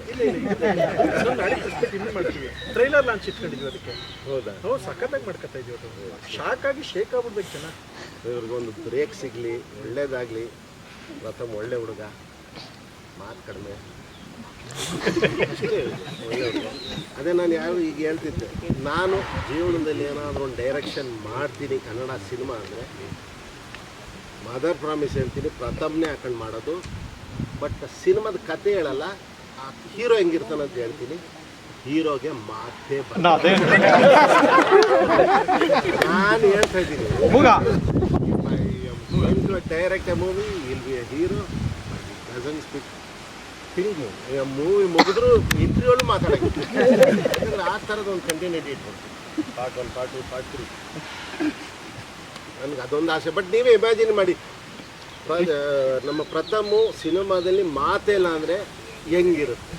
ಟ್ರೈಲರ್ ಲಾಂಚ್ ಇಟ್ಕೊಂಡಿದ್ವಿ ಅದಕ್ಕೆ. ಹೌದಾ? ನಾವು ಸಖತ್ತಾಗಿ ಮಾಡ್ಕೊತಾ ಇದೀವಿ ಶಾಕ್ ಆಗಿ ಶೇಕ್ ಆಗ್ಬಿಡ್ಬೇಕು ಜನ. ಇವ್ರಿಗೊಂದು ಬ್ರೇಕ್ ಸಿಗಲಿ ಒಳ್ಳೇದಾಗಲಿ. ಪ್ರಥಮ ಒಳ್ಳೆ ಹುಡುಗ. ಮಾತು ಕಡಿಮೆ. ಅಷ್ಟೇ. ಅದೇ ನಾನು ಯಾರು ಈಗ ಹೇಳ್ತಿದ್ದೆ. ನಾನು ಜೀವನದಲ್ಲಿ ಏನಾದರೂ ಒಂದು ಡೈರೆಕ್ಷನ್ ಮಾಡ್ತೀನಿ ಕನ್ನಡ ಸಿನಿಮಾ ಅಂದರೆ ಮದರ್ ಪ್ರಾಮಿಸ್ ಹೇಳ್ತೀನಿ ಪ್ರಥಮನೇ ಹಾಕೊಂಡು ಮಾಡೋದು. ಬಟ್ ಸಿನಿಮಾದ ಕತೆ ಹೇಳಲ್ಲ ಆ ಹೀರೋ ಹೆಂಗಿರ್ತಾನಂತ ಅಂತ ಹೇಳ್ತೀನಿ. ಹೀರೋಗೆ ಮಾತೇ. ನಾನು ಹೇಳ್ತಾ ಇದ್ದೀನಿ. Direct a movie I'll be a hero doesn't speak doesn't movie ಮುಗಿದ್ರು interview ಮಾತಾಡಕ್ಕೆ ಯಾಕಂದ್ರೆ ಆ ಥರದ ಒಂದು continuity part one part two part three ನನಗೆ ಅದೊಂದು ಆಸೆ. ಬಟ್ ನೀವೇ ಇಮ್ಯಾಜಿನ್ ಮಾಡಿ. ನಮ್ಮ ಪ್ರಥಮ ಸಿನಿಮಾದಲ್ಲಿ ಮಾತೇ ಇಲ್ಲ ಅಂದರೆ ಹೆಂಗಿರುತ್ತೆ?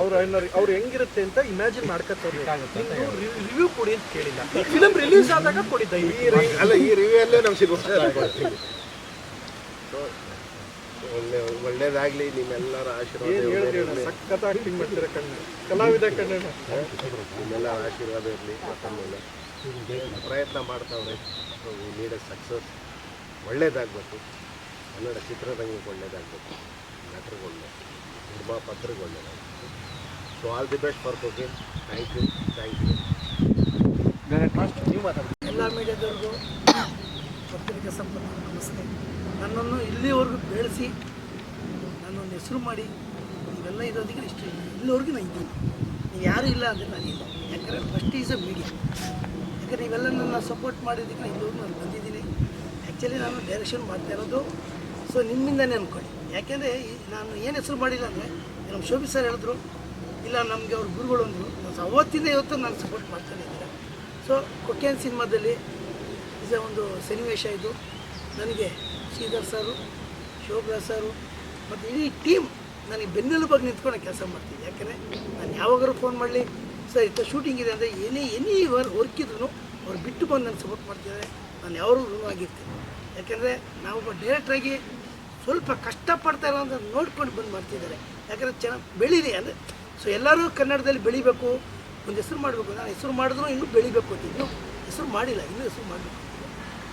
ಅವ್ರು ಅವ್ರು ಹೆಂಗಿರುತ್ತೆ ಅಂತ ಇಮ್ಯಾಜಿನ್ ಮಾಡ್ಕೊತಾರೆ. ರಿವ್ಯೂ ಕೊಡಿ ಅಂತ ಕೇಳಿಲ್ಲ. ಫಿಲಮ್ ರಿಲೀಸ್ ಆದಾಗ ಕೊಡಿ ಈ ಅಲ್ಲ ಈ ರಿವ್ಯೂ ನಮ್ಮ ಸಿನಿಮಾ ಒಳ್ಳೆ ಒಳ್ಳೇದಾಗಲಿ ನಿಮ್ಮೆಲ್ಲರ ಆಶೀರ್ವಾದ ಸಖತ್ ಆಕ್ಟಿಂಗ್ ಮಾಡ್ತೀರ ಕಣ್ಣು. ಕಲಾವಿದ ಕಣ್ಣ. ನಿಮ್ಮೆಲ್ಲರ ಆಶೀರ್ವಾದ ಇರಲಿ. ಮೇಲೆ ಪ್ರಯತ್ನ ಮಾಡ್ತಾವ್ರೆ. ನೀಡ ಸಕ್ಸಸ್ ಒಳ್ಳೇದಾಗಬೇಕು. ಕನ್ನಡ ಚಿತ್ರರಂಗಕ್ಕೆ ಒಳ್ಳೇದಾಗಬೇಕು. ನಟರಿಗೆ ಒಳ್ಳೆ ನಿರ್ಮಾಪತ್ರಿಗೆ ಒಳ್ಳೇದಾಗಬೇಕು so all the best for cooking thank you thank you ನೀವು ಮಾತಾಡಿ. ಎಲ್ಲ ಮೀಡಿಯಾದವ್ರಿಗೂ ಪತ್ರಿಕೆ ಸಂಪರ್ಕ ನಮಸ್ತೆ. ನನ್ನನ್ನು ಇಲ್ಲಿವರೆಗೂ ಬೆಳೆಸಿ ನನ್ನನ್ನು ಹೆಸರು ಮಾಡಿ ಇವೆಲ್ಲ ಇರೋದಕ್ಕೆ ಇಷ್ಟು. ಇಲ್ಲಿವರೆಗೂ ನಾನು ಇದ್ದೀನಿ. ನೀವು ಯಾರೂ ಇಲ್ಲ ಅಂದರೆ ನಾನು ಇಲ್ಲ. ಯಾಕಂದರೆ ಫಸ್ಟ್ ಈಸ್ ಅ ಮೀಡಿಯಾ ಯಾಕಂದರೆ ನೀವೆಲ್ಲ ನನ್ನ ಸಪೋರ್ಟ್ ಮಾಡಿದ್ದಕ್ಕೆ ಇಲ್ಲಿವರೆಗೂ ನಾನು ಬಂದಿದ್ದೀನಿ. ಆ್ಯಕ್ಚುಲಿ ನಾನು ಡೈರೆಕ್ಷನ್ ಮಾಡ್ತಾ ಇರೋದು ಸೊ ನಿಮ್ಮಿಂದನೇ ಅಂದ್ಕೊಳ್ಳಿ ಯಾಕೆಂದರೆ ನಾನು ಏನು ಹೆಸರು ಮಾಡಿಲ್ಲ ಅಂದರೆ ನಮ್ಮ ಶೋಭಿ ಸರ್ ಹೇಳಿದ್ರು, ಇಲ್ಲ ನಮಗೆ ಅವ್ರ ಗುರುಗಳು ಅಂದರು ಅವತ್ತಿಂದ ಇವತ್ತು ನಾನು ಸಪೋರ್ಟ್ ಮಾಡ್ತಾನೆ ಇದ್ದೆ ಸೊ ಕೊಕ್ಕೇನ್ ಸಿನಿಮಾದಲ್ಲಿ ಇದೆ ಒಂದು ಸನ್ನಿವೇಶ ಇದು. ನನಗೆ ಶ್ರೀಧರ್ ಸರು ಶೋಭಾ ಸರು ಮತ್ತು ಇಡೀ ಟೀಮ್ ನನಗೆ ಬೆನ್ನೆಲುಬಾಗಿ ನಿಂತ್ಕೊಂಡು ಕೆಲಸ ಮಾಡ್ತೀನಿ ಯಾಕೆಂದರೆ, ನಾನು ಯಾವಾಗಾದ್ರೂ ಫೋನ್ ಮಾಡಲಿ. ಸರ್ ಇಂಥ ಶೂಟಿಂಗ್ ಇದೆ ಅಂದರೆ ಏನೇ ಎನಿ ವರ್ ವರ್ಕ್ ಇದ್ರೂ ಅವ್ರು ಬಿಟ್ಟು ಬಂದು ನಾನು ಸಪೋರ್ಟ್ ಮಾಡ್ತಿದ್ದಾರೆ, ನಾನು ಯಾವಾಗಲೂ ಋಣವಾಗಿರ್ತೀನಿ ಯಾಕೆಂದರೆ ನಾವೊಬ್ಬ ಡೈರೆಕ್ಟ್ರಾಗಿ ಸ್ವಲ್ಪ ಕಷ್ಟಪಡ್ತಾ ಇರೋಂಥ ನೋಡ್ಕೊಂಡು ಬಂದು ಮಾಡ್ತಿದ್ದಾರೆ. ಯಾಕಂದರೆ ಚೆನ್ನಾಗಿ ಬೆಳೀಲಿ ಅಂದರೆ ಸೊ ಎಲ್ಲರೂ ಕನ್ನಡದಲ್ಲಿ ಬೆಳಿಬೇಕು, ಒಂದು ಹೆಸರು ಮಾಡಬೇಕು ನಾನು ಹೆಸರು ಮಾಡಿದ್ರು ಇನ್ನೂ ಬೆಳಿಬೇಕು ಅಂತ. ಇನ್ನೂ ಹೆಸರು ಮಾಡಿಲ್ಲ, ಇನ್ನೂ ಹೆಸರು ಮಾಡಬೇಕು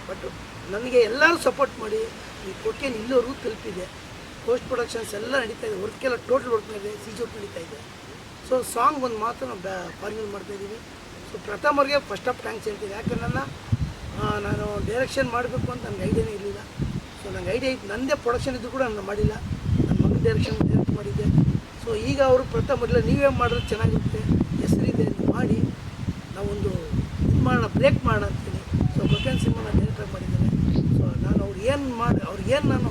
ಬಟ್ ನನಗೆ ಎಲ್ಲರೂ ಸಪೋರ್ಟ್ ಮಾಡಿ, ಈ ಕೊಕ್ಕೇನು ಇಲ್ಲೋರು ತಲುಪಿದೆ. ಪೋಸ್ಟ್ ಪ್ರೊಡಕ್ಷನ್ಸ್ ಎಲ್ಲ ನಡೀತಾ ಇದೆ ವರ್ಕೆಲ್ಲ ಟೋಟಲ್ ವರ್ಕ್ ಇದೆ ಸಿಜೋಟ್ ನಡೀತಾ ಇದೆ. ಸೊ ಸಾಂಗ್ ಒಂದು ಮಾತ್ರ ನಾವು ಬ್ಯಾ ಫಾರ್ಮ್ಯೂಲ್ ಮಾಡ್ತಾಯಿದ್ದೀವಿ ಸೊ ಪ್ರಥಮವ್ರಿಗೆ ಫಸ್ಟ್ ಆಫ್ ಥ್ಯಾಂಕ್ಸ್ ಹೇಳ್ತೀನಿ. ಯಾಕಂದ್ರೆ ನನ್ನ ನಾನು ಡೈರೆಕ್ಷನ್ ಮಾಡಬೇಕು ಅಂತ ನನಗೆ ಐಡಿಯಾನೇ ಇರಲಿಲ್ಲ. ಸೊ ನನಗೆ ಐಡಿಯಾ ಇತ್ತು. ನನ್ನದೇ ಪ್ರೊಡಕ್ಷನ್ ಇದ್ದು ಕೂಡ ನಾನು ಮಾಡಿಲ್ಲ. ನನ್ನ ಮಗನ ಡೈರೆಕ್ಷನ್ ಡೈರೆಕ್ಟ್ ಮಾಡಿದ್ದೆ. ಸೊ ಈಗ ಅವರು ಪ್ರಥಮ ಇಲ್ಲ ನೀವೇ ಮಾಡಿದ್ರೆ ಚೆನ್ನಾಗಿರುತ್ತೆ, ಹೆಸರಿದೆ ಅಂತ ಮಾಡಿ ನಾವೊಂದು ಇದು ಮಾಡೋಣ ಬ್ರೇಕ್ ಮಾಡೋಣ ಅಂತೀನಿ. ಸೊ ಗೊತ್ತೇನು ಸಿನಿಮಾನ ಡೈರೆಕ್ಟಾಗಿ ಮಾಡಿದ್ದೇನೆ. ಸೊ ನಾನು ಅವ್ರು ಏನು ಮಾಡಿ ಅವ್ರಿಗೆ ಏನು ನಾನು,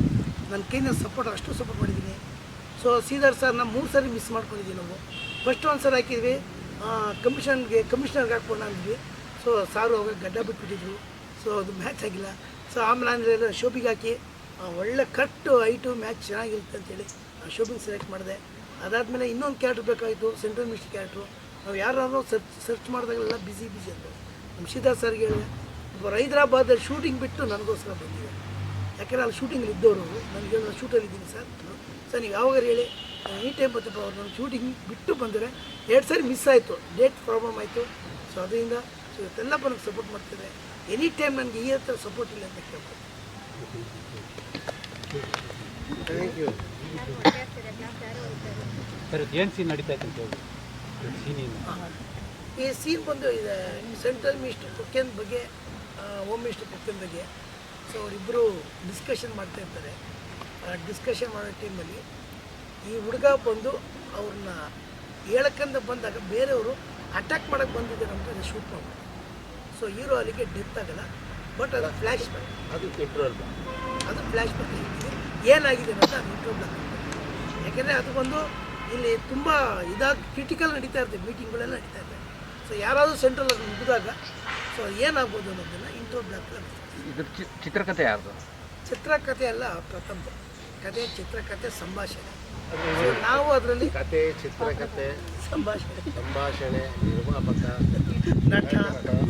ನನ್ನ ಕೈಯಿಂದ ಸಪೋರ್ಟ್ ಅಷ್ಟು ಸಪೋರ್ಟ್ ಮಾಡಿದ್ದೀನಿ. ಸೊ ಸೀದರ್ ಸರ್ ನಾವು ಮೂರು ಸರಿ ಮಿಸ್ ಮಾಡ್ಕೊಂಡಿದ್ದೀವಿ ನಾವು. ಫಸ್ಟ್ ಒಂದು ಸರಿ ಹಾಕಿದ್ವಿ. ಕಮಿಷನ್ಗೆ ಕಮಿಷನರ್ಗೆ ಹಾಕ್ಬೋಣ ಅಂದ್ವಿ. ಸೊ ಸಾರು ಅವಾಗ ಗಡ್ಡ ಬಿಟ್ಬಿಟ್ಟಿದ್ರು. ಸೊ ಅದು ಮ್ಯಾಚ್ ಆಗಿಲ್ಲ. ಸೊ ಆಮೇಲೆ ಅಂದರೆ ಶೋಭಿಗೆ ಹಾಕಿ ಆ, ಒಳ್ಳೆ ಕಟ್ಟು ಐಟು ಮ್ಯಾಚ್ ಚೆನ್ನಾಗಿರುತ್ತೆ ಅಂತೇಳಿ ಶೋಭಿಗೆ ಸೆಲೆಕ್ಟ್ ಮಾಡಿದೆ. ಅದಾದಮೇಲೆ ಇನ್ನೊಂದು ಕ್ಯಾರೆಕ್ಟ್ರ್ ಬೇಕಾಯಿತು ಸೆಂಟ್ರಲ್ ಮಿನಿಸ್ಟರ್ ಕ್ಯಾರೆಕ್ಟ್ರು ನಾವು ಯಾರಾದರೂ ಸರ್ಚ್ ಸರ್ಚ್ ಮಾಡಿದಾಗೆಲ್ಲ ಬಿಸಿ ಬಿಸಿ ಅಂತ. ನಮ್ಮ ಸೀತಾ ಸರ್ಗೆ ಹೇಳಿದೆ ಒಬ್ಬರು ಹೈದ್ರಾಬಾದಲ್ಲಿ ಶೂಟಿಂಗ್ ಬಿಟ್ಟು ನನಗೋಸ್ಕರ ಬಂದಿದೆ. ಯಾಕಂದರೆ ಅಲ್ಲಿ ಶೂಟಿಂಗಲ್ಲಿ ಇದ್ದವರು ನನಗೆ ಶೂಟಲ್ಲಿ ಇದ್ದೀನಿ ಸರ್. ಸರ್ ನೀವು ಯಾವಾಗ ಹೇಳಿ. ಈ ಟೈಮ್ ಬರ್ತಪ್ಪ ಅವ್ರು ನನ್ನ ಶೂಟಿಂಗ್ ಬಿಟ್ಟು ಬಂದರೆ ಎರಡು ಸಾರಿ ಮಿಸ್ ಆಯಿತು. ಡೇಟ್ ಪ್ರಾಬ್ಲಮ್ ಆಯಿತು. ಸೊ ಅದರಿಂದ ಸೊ ಇವತ್ತೆಲ್ಲ ನನಗೆ ಸಪೋರ್ಟ್ ಮಾಡ್ತಿದೆ ಎನಿ ಟೈಮ್ ನನಗೆ ಈ ಹತ್ರ ಸಪೋರ್ಟ್ ಇಲ್ಲ ಅಂತ ಕೇಳ್ಬೋದು ಥ್ಯಾಂಕ್ ಯು ಸರ್ ಏನು ಸೀನ್ ನಡೀತಾ ಇತ್ತು ಅಂತ ಹೇಳಿ. ಸೀನಿಂದ ಈ ಸೀನ್ ಬಂದು ಇದೆ. ಸೆಂಟ್ರಲ್ ಮಿನಿಸ್ಟರ್ ಕುಕ್ಕೇನ್ ಬಗ್ಗೆ ಹೋಮ್ ಮಿನಿಸ್ಟರ್ ಕುಕ್ಕೇನ್ ಬಗ್ಗೆ. ಸೊ ಅವರಿಬ್ಬರು ಡಿಸ್ಕಷನ್ ಮಾಡ್ತಾ ಇರ್ತಾರೆ. ಡಿಸ್ಕಷನ್ ಮಾಡೋ ಟೈಮಲ್ಲಿ ಈ ಹುಡುಗ ಬಂದು ಅವ್ರನ್ನ ಹೇಳಕ್ಕಂತ ಬಂದಾಗ ಬೇರೆಯವರು ಅಟ್ಯಾಕ್ ಮಾಡಕ್ಕೆ ಬಂದಿದ್ದಾರೆ ಅಂತ ಶೂಟ್ ಮಾಡ್ತಾರೆ ಸೊ ಹೀರೋ ಅಲ್ಲಿಗೆ ಡೆತ್ ಆಗಲ್ಲ ಬಟ್ ಅದು ಫ್ಲ್ಯಾಶ್ ಬ್ಯಾಕ್ ಅದು ಪೆಟ್ರೋಲ್ ಅದು ಫ್ಲ್ಯಾಶ್ ಬ್ಯಾಕ್ ಏನಾಗಿದೆ ಅಂತ ಅದು ಇಂಟ್ರೋಬ್ಲಾಕ್ ಯಾಕೆಂದರೆ ಅದು ಬಂದು ಇಲ್ಲಿ ತುಂಬ ಇದಾಗಿ ಕ್ರಿಟಿಕಲ್ ನಡೀತಾ ಇರ್ತದೆ ಮೀಟಿಂಗ್ಗಳೆಲ್ಲ ನಡೀತಾ ಇರ್ತದೆ. ಸೊ ಯಾರಾದರೂ ಸೆಂಟ್ರಲ್ ಅದು ಮುಗಿದಾಗ ಸೊ ಏನಾಗ್ಬೋದು ಅನ್ನೋದನ್ನ ಇಂಟ್ರೋ ಬ್ಲಾಕ್ ಇದ್ರ ಚಿ- ಚಿತ್ರಕಥೆ ಯಾರ್ದು? ಚಿತ್ರಕಥೆ ಅಲ್ಲ ಪ್ರಥಮ. ಕಥೆ ಚಿತ್ರಕಥೆ ಸಂಭಾಷಣೆ. ನಾವು ಅದರಲ್ಲಿ ಕತೆ ಚಿತ್ರಕಥೆ ಸಂಭಾಷಣೆ. ಸಂಭಾಷಣೆ ನಿರ್ಮಾಪಕ ನಟ.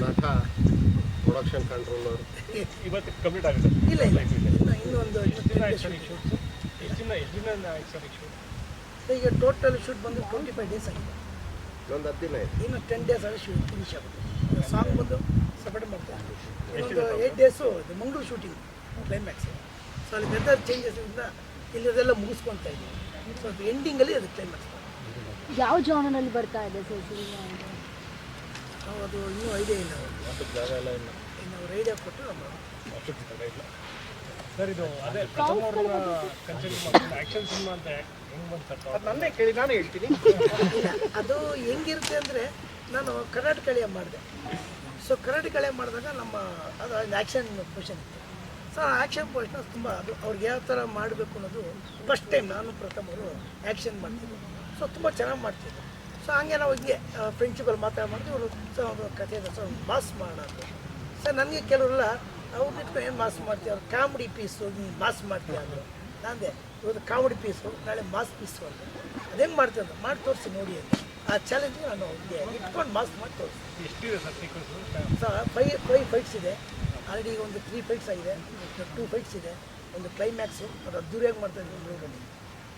ನಟ ಪ್ರೊಡಕ್ಷನ್ ಕಂಟ್ರೋಲರ್ ಇವತ್ತು ಕಂಪ್ಲೀಟ್ ಆಗುತ್ತೆ ಇಲ್ಲ ಇಲ್ಲ. ಇನ್ನು ಇನ್ನೊಂದು ಈಗ ಟೋಟಲ್ ಶೂಟ್ ಬಂದು ಟ್ವೆಂಟಿ ಫೈವ್ ಡೇಸ್ ಆಗಿದೆ. ಒಂದು ಹತ್ತು ದಿನ ಆಯ್ತು ಇನ್ನು ಟೆನ್ ಡೇಸ್ ಆದರೆ ಶೂಟ್ ಫಿನಿಶ್ ಆಗುತ್ತೆ. ಸಾಂಗ್ ಬಂದು ಸಪೋರ್ಟ್ ಮಾಡ್ತಾರೆ ಇನ್ನೊಂದು eight days Mangaluru shooting climax so ಅಲ್ಲಿ ವೆದರ್ ಚೇಂಜಸ್ ಇಂದ ಇಲ್ಲದೆಲ್ಲ ಮುಗಿಸ್ಕೊತಾ ಇದ್ದೀವಿ ಅದು ಎಂಡಿಂಗಲ್ಲಿ ಅದು ಕ್ಲೈಮ್ಯಾಕ್ಸ್ ಯಾವ ಜಾನಲ್ಲಿ ಬರ್ತಾ ಇದೆ ಸರ್ ಸಿನಿಮಾ ಅಂತ? ನಾವು ಅದು ಇನ್ನೂ ಐಡಿಯಾ ಇಲ್ಲ. ಇನ್ನು ಅವ್ರು ಐಡಿಯಾ ಕೊಟ್ಟು ನಮ್ಮ ಅದು ನನ್ನೇ ಕೇಳಿ ನಾನು ಹೇಳ್ತೀನಿ. ಅದು ಹೆಂಗಿರುತ್ತೆ ಅಂದರೆ ನಾನು ಕರ್ನಾಟಕ ಕಳೆಯ ಮಾಡಿದೆ. ಸೊ ಕರ್ನಾಟಕ ಕಳಿಯ ಮಾಡಿದಾಗ ನಮ್ಮ ಅದು ಆ್ಯಕ್ಷನ್ ಪೋಷನ್ ಇತ್ತು. ಸೊ ಆ್ಯಕ್ಷನ್ ಪೋಷನ್ ತುಂಬ ಅದು ಅವ್ರಿಗೆ ಯಾವ ಥರ ಮಾಡಬೇಕು ಅನ್ನೋದು ಫಸ್ಟ್ ಟೈಮ್ ನಾನು ಪ್ರಥಮರು ಆ್ಯಕ್ಷನ್ ಮಾಡ್ತಿದ್ದೆ. ಸೊ ತುಂಬ ಚೆನ್ನಾಗಿ ಮಾಡ್ತಿದ್ದೆ ಸೊ ಹಂಗೆ ನಾವು ಹಿಂಗೆ ಫ್ರೆಂಡ್ಶಿಪಲ್ಲಿ ಮಾತಾಡಿ ಮಾಡಿದ್ವಿ ಅವರು ಸೊ ಕಥೆ ಸೊ ಮಾಸ್ ಮಾಡೋದು. ಸರ್ ನನಗೆ ಕೆಲವರೆಲ್ಲ ಅವ್ರು ಇಟ್ಕೊಂಡು ಏನು ಮಾಸ್ ಮಾಡ್ತೀವಿ ಅವ್ರು ಕಾಮಿಡಿ ಪೀಸು ಮಾಸ್ ಮಾಡ್ತೀವಿ ಅಂದರು. ನಾನೇ ಇವತ್ತು ಕಾಮಿಡಿ ಪೀಸು ನಾಳೆ ಮಾಸ್ ಪೀಸು ಅಂತ ಅದೇನು ಮಾಡ್ತೀವಿ ಅಂತ ಮಾಡಿ ತೋರಿಸಿ ನೋಡಿ ಅಂತ. ಆ ಚಾಲೆಂಜ್ ನಾನು ಅವ್ರಿಗೆ ಇಟ್ಕೊಂಡು ಮಾಸ್ ಮಾಡಿ ತೋರಿಸಿ. ಎಷ್ಟಿದೆ ಸರ್ ಫೈ ಫೈ ಫೈಟ್ಸ್ ಇದೆ. ಆಲ್ರೆಡಿ ಒಂದು ತ್ರೀ ಫೈಟ್ಸ್ ಆಗಿದೆ. ಟೂ ಫೈಟ್ಸ್ ಇದೆ. ಒಂದು ಕ್ಲೈಮ್ಯಾಕ್ಸು ಅದು ಅದ್ದೂರಿಯಾಗಿ ಮಾಡ್ತಾ ಇದ್ದೀವಿ ಬೆಂಗಳೂರಲ್ಲಿ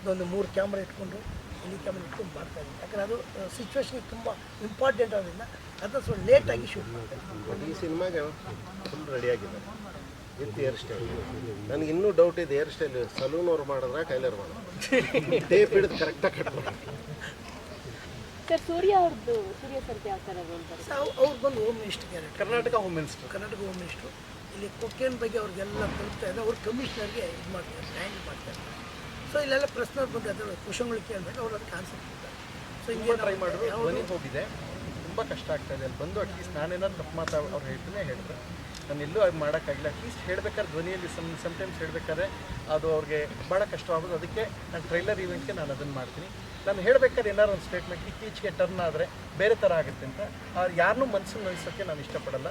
ಇದೊಂದು ಮೂರು ಕ್ಯಾಮ್ರಾ ಇಟ್ಕೊಂಡು ಇಲ್ಲಿ ಕ್ಯಾಮ್ರಾ ಇಟ್ಕೊಂಡು ಮಾಡ್ತಾ ಇದ್ದೀವಿ ಯಾಕಂದರೆ ಅದು ಸಿಚುವೇಶನ್ಗೆ ತುಂಬ ಇಂಪಾರ್ಟೆಂಟ್ ಆಗೋದ್ರಿಂದ ಅದನ್ನ ಸ್ವಲ್ಪ ಲೇಟಾಗಿ ಶೂಟ್ ಮಾಡ್ತಾರೆ ಈ ಸಿನಿಮಾಗೆ ಫುಲ್ ರೆಡಿಯಾಗಿದೆ ವಿತ್ ಹೇರ್ ಸ್ಟೈಲ್ ನನಗೆ ಇನ್ನೂ ಡೌಟ್ ಇದೆ ಹೇರ್ ಸ್ಟೈಲ್ ಸಲೂನ್ ಅವ್ರು ಮಾಡಿದ್ರೆ ಟೈಲರ್ ಮಾಡೋದು ಟೇಪ್ ಹಿಡಿದು ಕರೆಕ್ಟಾಗಿ ಕಟ್ ಮಾಡಿ ಸರ್ ಸೂರ್ಯ ಅವ್ರದ್ದು ಸೂರ್ಯ ಸರ್ಗೆ ಯಾವ ಥರ ರೋಲ್ ಬರುತ್ತೆ? ಅವ್ರು ಬಂದು home minister character Karnataka home minister Karnataka home minister ಇಲ್ಲಿ ಕೊಕ್ಕೇನ್ ಬಗ್ಗೆ ಅವ್ರಿಗೆಲ್ಲ ತಲುಪ್ತಾ ಇದೆ. ಅವ್ರು ಕಮಿಷನರ್ಗೆ ಇದು ಮಾಡ್ತಾರೆ ಹ್ಯಾಂಡಲ್ ಮಾಡ್ತಾರೆ ಸೊ ಇಲ್ಲೆಲ್ಲ ಪ್ರಶ್ನೆ ಬಂದು ಅದರ ಕುಶಂಗಳು ಕೇಳಬೇಕು. ಅವ್ರು ಅದಕ್ಕೆ ಆನ್ಸರ್ ಕೊಡ್ತಾರೆ. ಸೊ ಹಿಂಗೆ ಟ್ರೈ ಮಾಡಿದ್ರು. ಹೋಗಿದೆ. ತುಂಬ ಕಷ್ಟ ಆಗ್ತಾ ಇದೆ. ಅಲ್ಲಿ ಬಂದು ಅಟ್ಲೀಸ್ಟ್ ನಾನೇನಾದ್ರು ತಪ್ಪು ಮಾತಾ ಅವ್ರು ಹೇಳ್ತಾನೆ ಹೇಳಿದ್ರೆ ನಾನು ಎಲ್ಲೂ ಅದು ಮಾಡೋಕ್ಕಾಗಿಲ್ಲ. ಅಟ್ಲೀಸ್ಟ್ ಹೇಳ್ಬೇಕಾದ್ರೆ ಧ್ವನಿಯಲ್ಲಿ ಸಮ್ ಸಮ್ಟೈಮ್ಸ್ ಹೇಳ್ಬೇಕಾದ್ರೆ ಅದು ಅವ್ರಿಗೆ ಭಾಳ ಕಷ್ಟವಾಗೋದು ಅದಕ್ಕೆ ನಾನು ಟ್ರೈಲರ್ ಈವೆಂಟ್ಗೆ ನಾನು ಅದನ್ನು ಮಾಡ್ತೀನಿ. ನಾನು ಹೇಳ್ಬೇಕಾದ್ರೆ ಏನಾದ್ರು ಒಂದು ಸ್ಟೇಟ್ಮೆಂಟ್ ಇತ್ತೀಚೆಗೆ ಟರ್ನ್ ಆದರೆ ಬೇರೆ ಥರ ಆಗುತ್ತೆ ಅಂತ. ಯಾರನ್ನೂ ಮನಸ್ಸನ್ನು ನೋಯಿಸೋಕ್ಕೆ ನಾನು ಇಷ್ಟಪಡಲ್ಲ.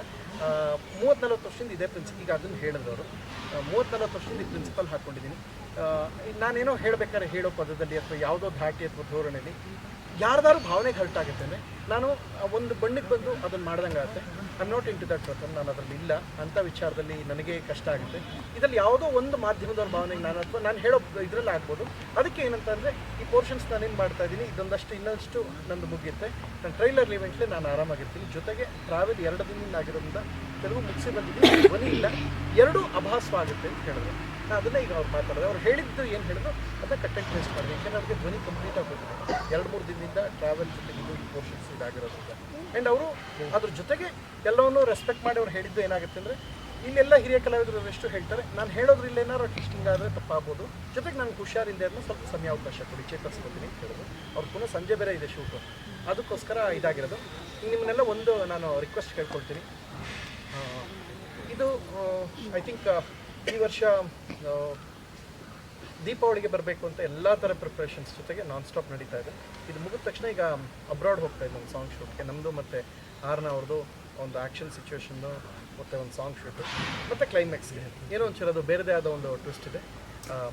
ಮೂವತ್ತು ನಲ್ವತ್ತು ವರ್ಷದಿಂದ ಇದೇ ಪ್ರಿನ್ಸಿಪ್ ಈಗ ಅದನ್ನು ಹೇಳಿದವರು. ಮೂವತ್ತು ನಲ್ವತ್ತು ವರ್ಷದಿಂದ ಈ ಪ್ರಿನ್ಸಿಪಲ್ ಹಾಕ್ಕೊಂಡಿದ್ದೀನಿ ನಾನೇನೋ ಹೇಳ್ಬೇಕಾದ್ರೆ ಹೇಳೋ ಪದದಲ್ಲಿ ಅಥವಾ ಯಾವುದೋ ಧಾಟಿ ಅಥವಾ ಧೋರಣೆಯಲ್ಲಿ ಯಾರ್ದಾರು ಭಾವನೆಗೆ ಹರ್ಟ್ ಆಗುತ್ತೇನೆ ನಾನು ಒಂದು ಬಣ್ಣಕ್ಕೆ ಬಂದು ಅದನ್ನು ಮಾಡ್ದಂಗೆ ಆಗುತ್ತೆ I not in that person ನಾನು ಅದರಲ್ಲಿ ಇಲ್ಲ. ಅಂಥ ವಿಚಾರದಲ್ಲಿ ನನಗೆ ಕಷ್ಟ ಆಗುತ್ತೆ. ಇದರಲ್ಲಿ ಯಾವುದೋ ಒಂದು ಮಾಧ್ಯಮದವ್ರ ಭಾವನೆಗೆ ನಾನು ಅಥವಾ ನಾನು ಹೇಳೋ ಇದರಲ್ಲಿ ಆಗ್ಬೋದು. ಅದಕ್ಕೆ ಏನಂತಂದರೆ ಈ ಪೋರ್ಷನ್ಸ್ ನಾನೇನು ಮಾಡ್ತಾ ಇದ್ದೀನಿ, ಇದೊಂದಷ್ಟು ಇನ್ನಷ್ಟು ನಂದು ಮುಗಿಯುತ್ತೆ. ನಾನು ಟ್ರೈಲರ್ ಇವೆಂಟ್ಲಿ ನಾನು ಆರಾಮಾಗಿರ್ತೀನಿ. ಜೊತೆಗೆ ಟ್ರಾವೆಲ್ ಎರಡು ದಿನದಿಂದ ಆಗಿರೋದ್ರಿಂದ ತೆಲುಗು ಮುಗಿಸಿ ಬಂದಿದ್ದೀನಿ, ಧ್ವನಿ ಇಲ್ಲ. ಎರಡೂ ಅಭಾಸವಾಗುತ್ತೆ ಅಂತ ಹೇಳಿದ್ರು. ನಾನು ಅದನ್ನೇ ಈಗ ಅವ್ರು ಮಾತಾಡಿದೆ. ಅವ್ರು ಹೇಳಿದ್ದು ಏನು ಹೇಳಿದ್ರು, ಅದನ್ನ ಕಟ್ಟೆಂಟ್ ಟೇಸ್ಟ್ ಮಾಡಿದೆ ಯಾಕೆಂದ್ರೆ ಅವ್ರಿಗೆ ಧ್ವನಿ ಕಂಪ್ಲೀಟ್ ಆಗೋಗಿದೆ ಎರಡು ಮೂರು ದಿನದಿಂದ ಟ್ರಾವೆಲ್ ಜೊತೆಗೆ ಇದು ಪೋರ್ಷನ್ಸ್ ಇದಾಗಿರೋದ್ರಿಂದ. ಆ್ಯಂಡ್ ಅವರು ಅದ್ರ ಜೊತೆಗೆ ಎಲ್ಲವನ್ನೂ ರೆಸ್ಪೆಕ್ಟ್ ಮಾಡಿ ಅವ್ರು ಹೇಳಿದ್ದು ಏನಾಗುತ್ತೆ ಅಂದರೆ, ಇಲ್ಲೆಲ್ಲ ಹಿರಿಯ ಕಲಾವಿದರು ಎಷ್ಟು ಹೇಳ್ತಾರೆ, ನಾನು ಹೇಳೋದ್ರಿಂದ ಏನಾದ್ರು ಟೆಸ್ಟಿಂಗ್ ಆದರೆ ತಪ್ಪಾಗ್ಬೋದು. ಜೊತೆಗೆ ನನಗೆ ಹುಷಾರಿಂದ ಅದನ್ನ ಸ್ವಲ್ಪ ಸಮಯ ಅವಕಾಶ ಕೊಡಿ, ಚೇತರಿಸ್ಕೊತೀನಿ ಅಂತ ಹೇಳಿದ್ರು. ಅವ್ರು ಪುನಃ ಸಂಜೆ ಬೇರೆ ಇದೆ ಶೂಟು ಅದಕ್ಕೋಸ್ಕರ ಇದಾಗಿರೋದು. ನಿಮ್ಮನ್ನೆಲ್ಲ ಒಂದು ನಾನು ರಿಕ್ವೆಸ್ಟ್ ಕೇಳ್ಕೊಳ್ತೀನಿ. ಇದು ಐ ಥಿಂಕ್ ಈ ವರ್ಷ ದೀಪಾವಳಿಗೆ ಬರಬೇಕು ಅಂತ ಎಲ್ಲ ಥರ ಪ್ರಿಪ್ರೇಷನ್ಸ್ ಜೊತೆಗೆ ನಾನ್ ಸ್ಟಾಪ್ ನಡೀತಾ ಇದೆ. ಇದು ಮುಗಿದ ತಕ್ಷಣ ಈಗ ಅಬ್ರಾಡ್ ಹೋಗ್ತಾ ಇದೆ ಒಂದು ಸಾಂಗ್ ಶೂಟ್ಗೆ ನಮ್ಮದು ಮತ್ತು ಆರ್ನ ಅವ್ರದ್ದು ಒಂದು ಆ್ಯಕ್ಷನ್ ಸಿಚುವೇಶನ್ನು ಮತ್ತು ಒಂದು ಸಾಂಗ್ ಶೂಟು ಮತ್ತು ಕ್ಲೈಮ್ಯಾಕ್ಸ್ಗೆ ಏನೋ ಒಂಚೂರು ಅದು ಬೇರೆದೇ ಆದ ಒಂದು ಟ್ವಿಸ್ಟ್ ಇದೆ.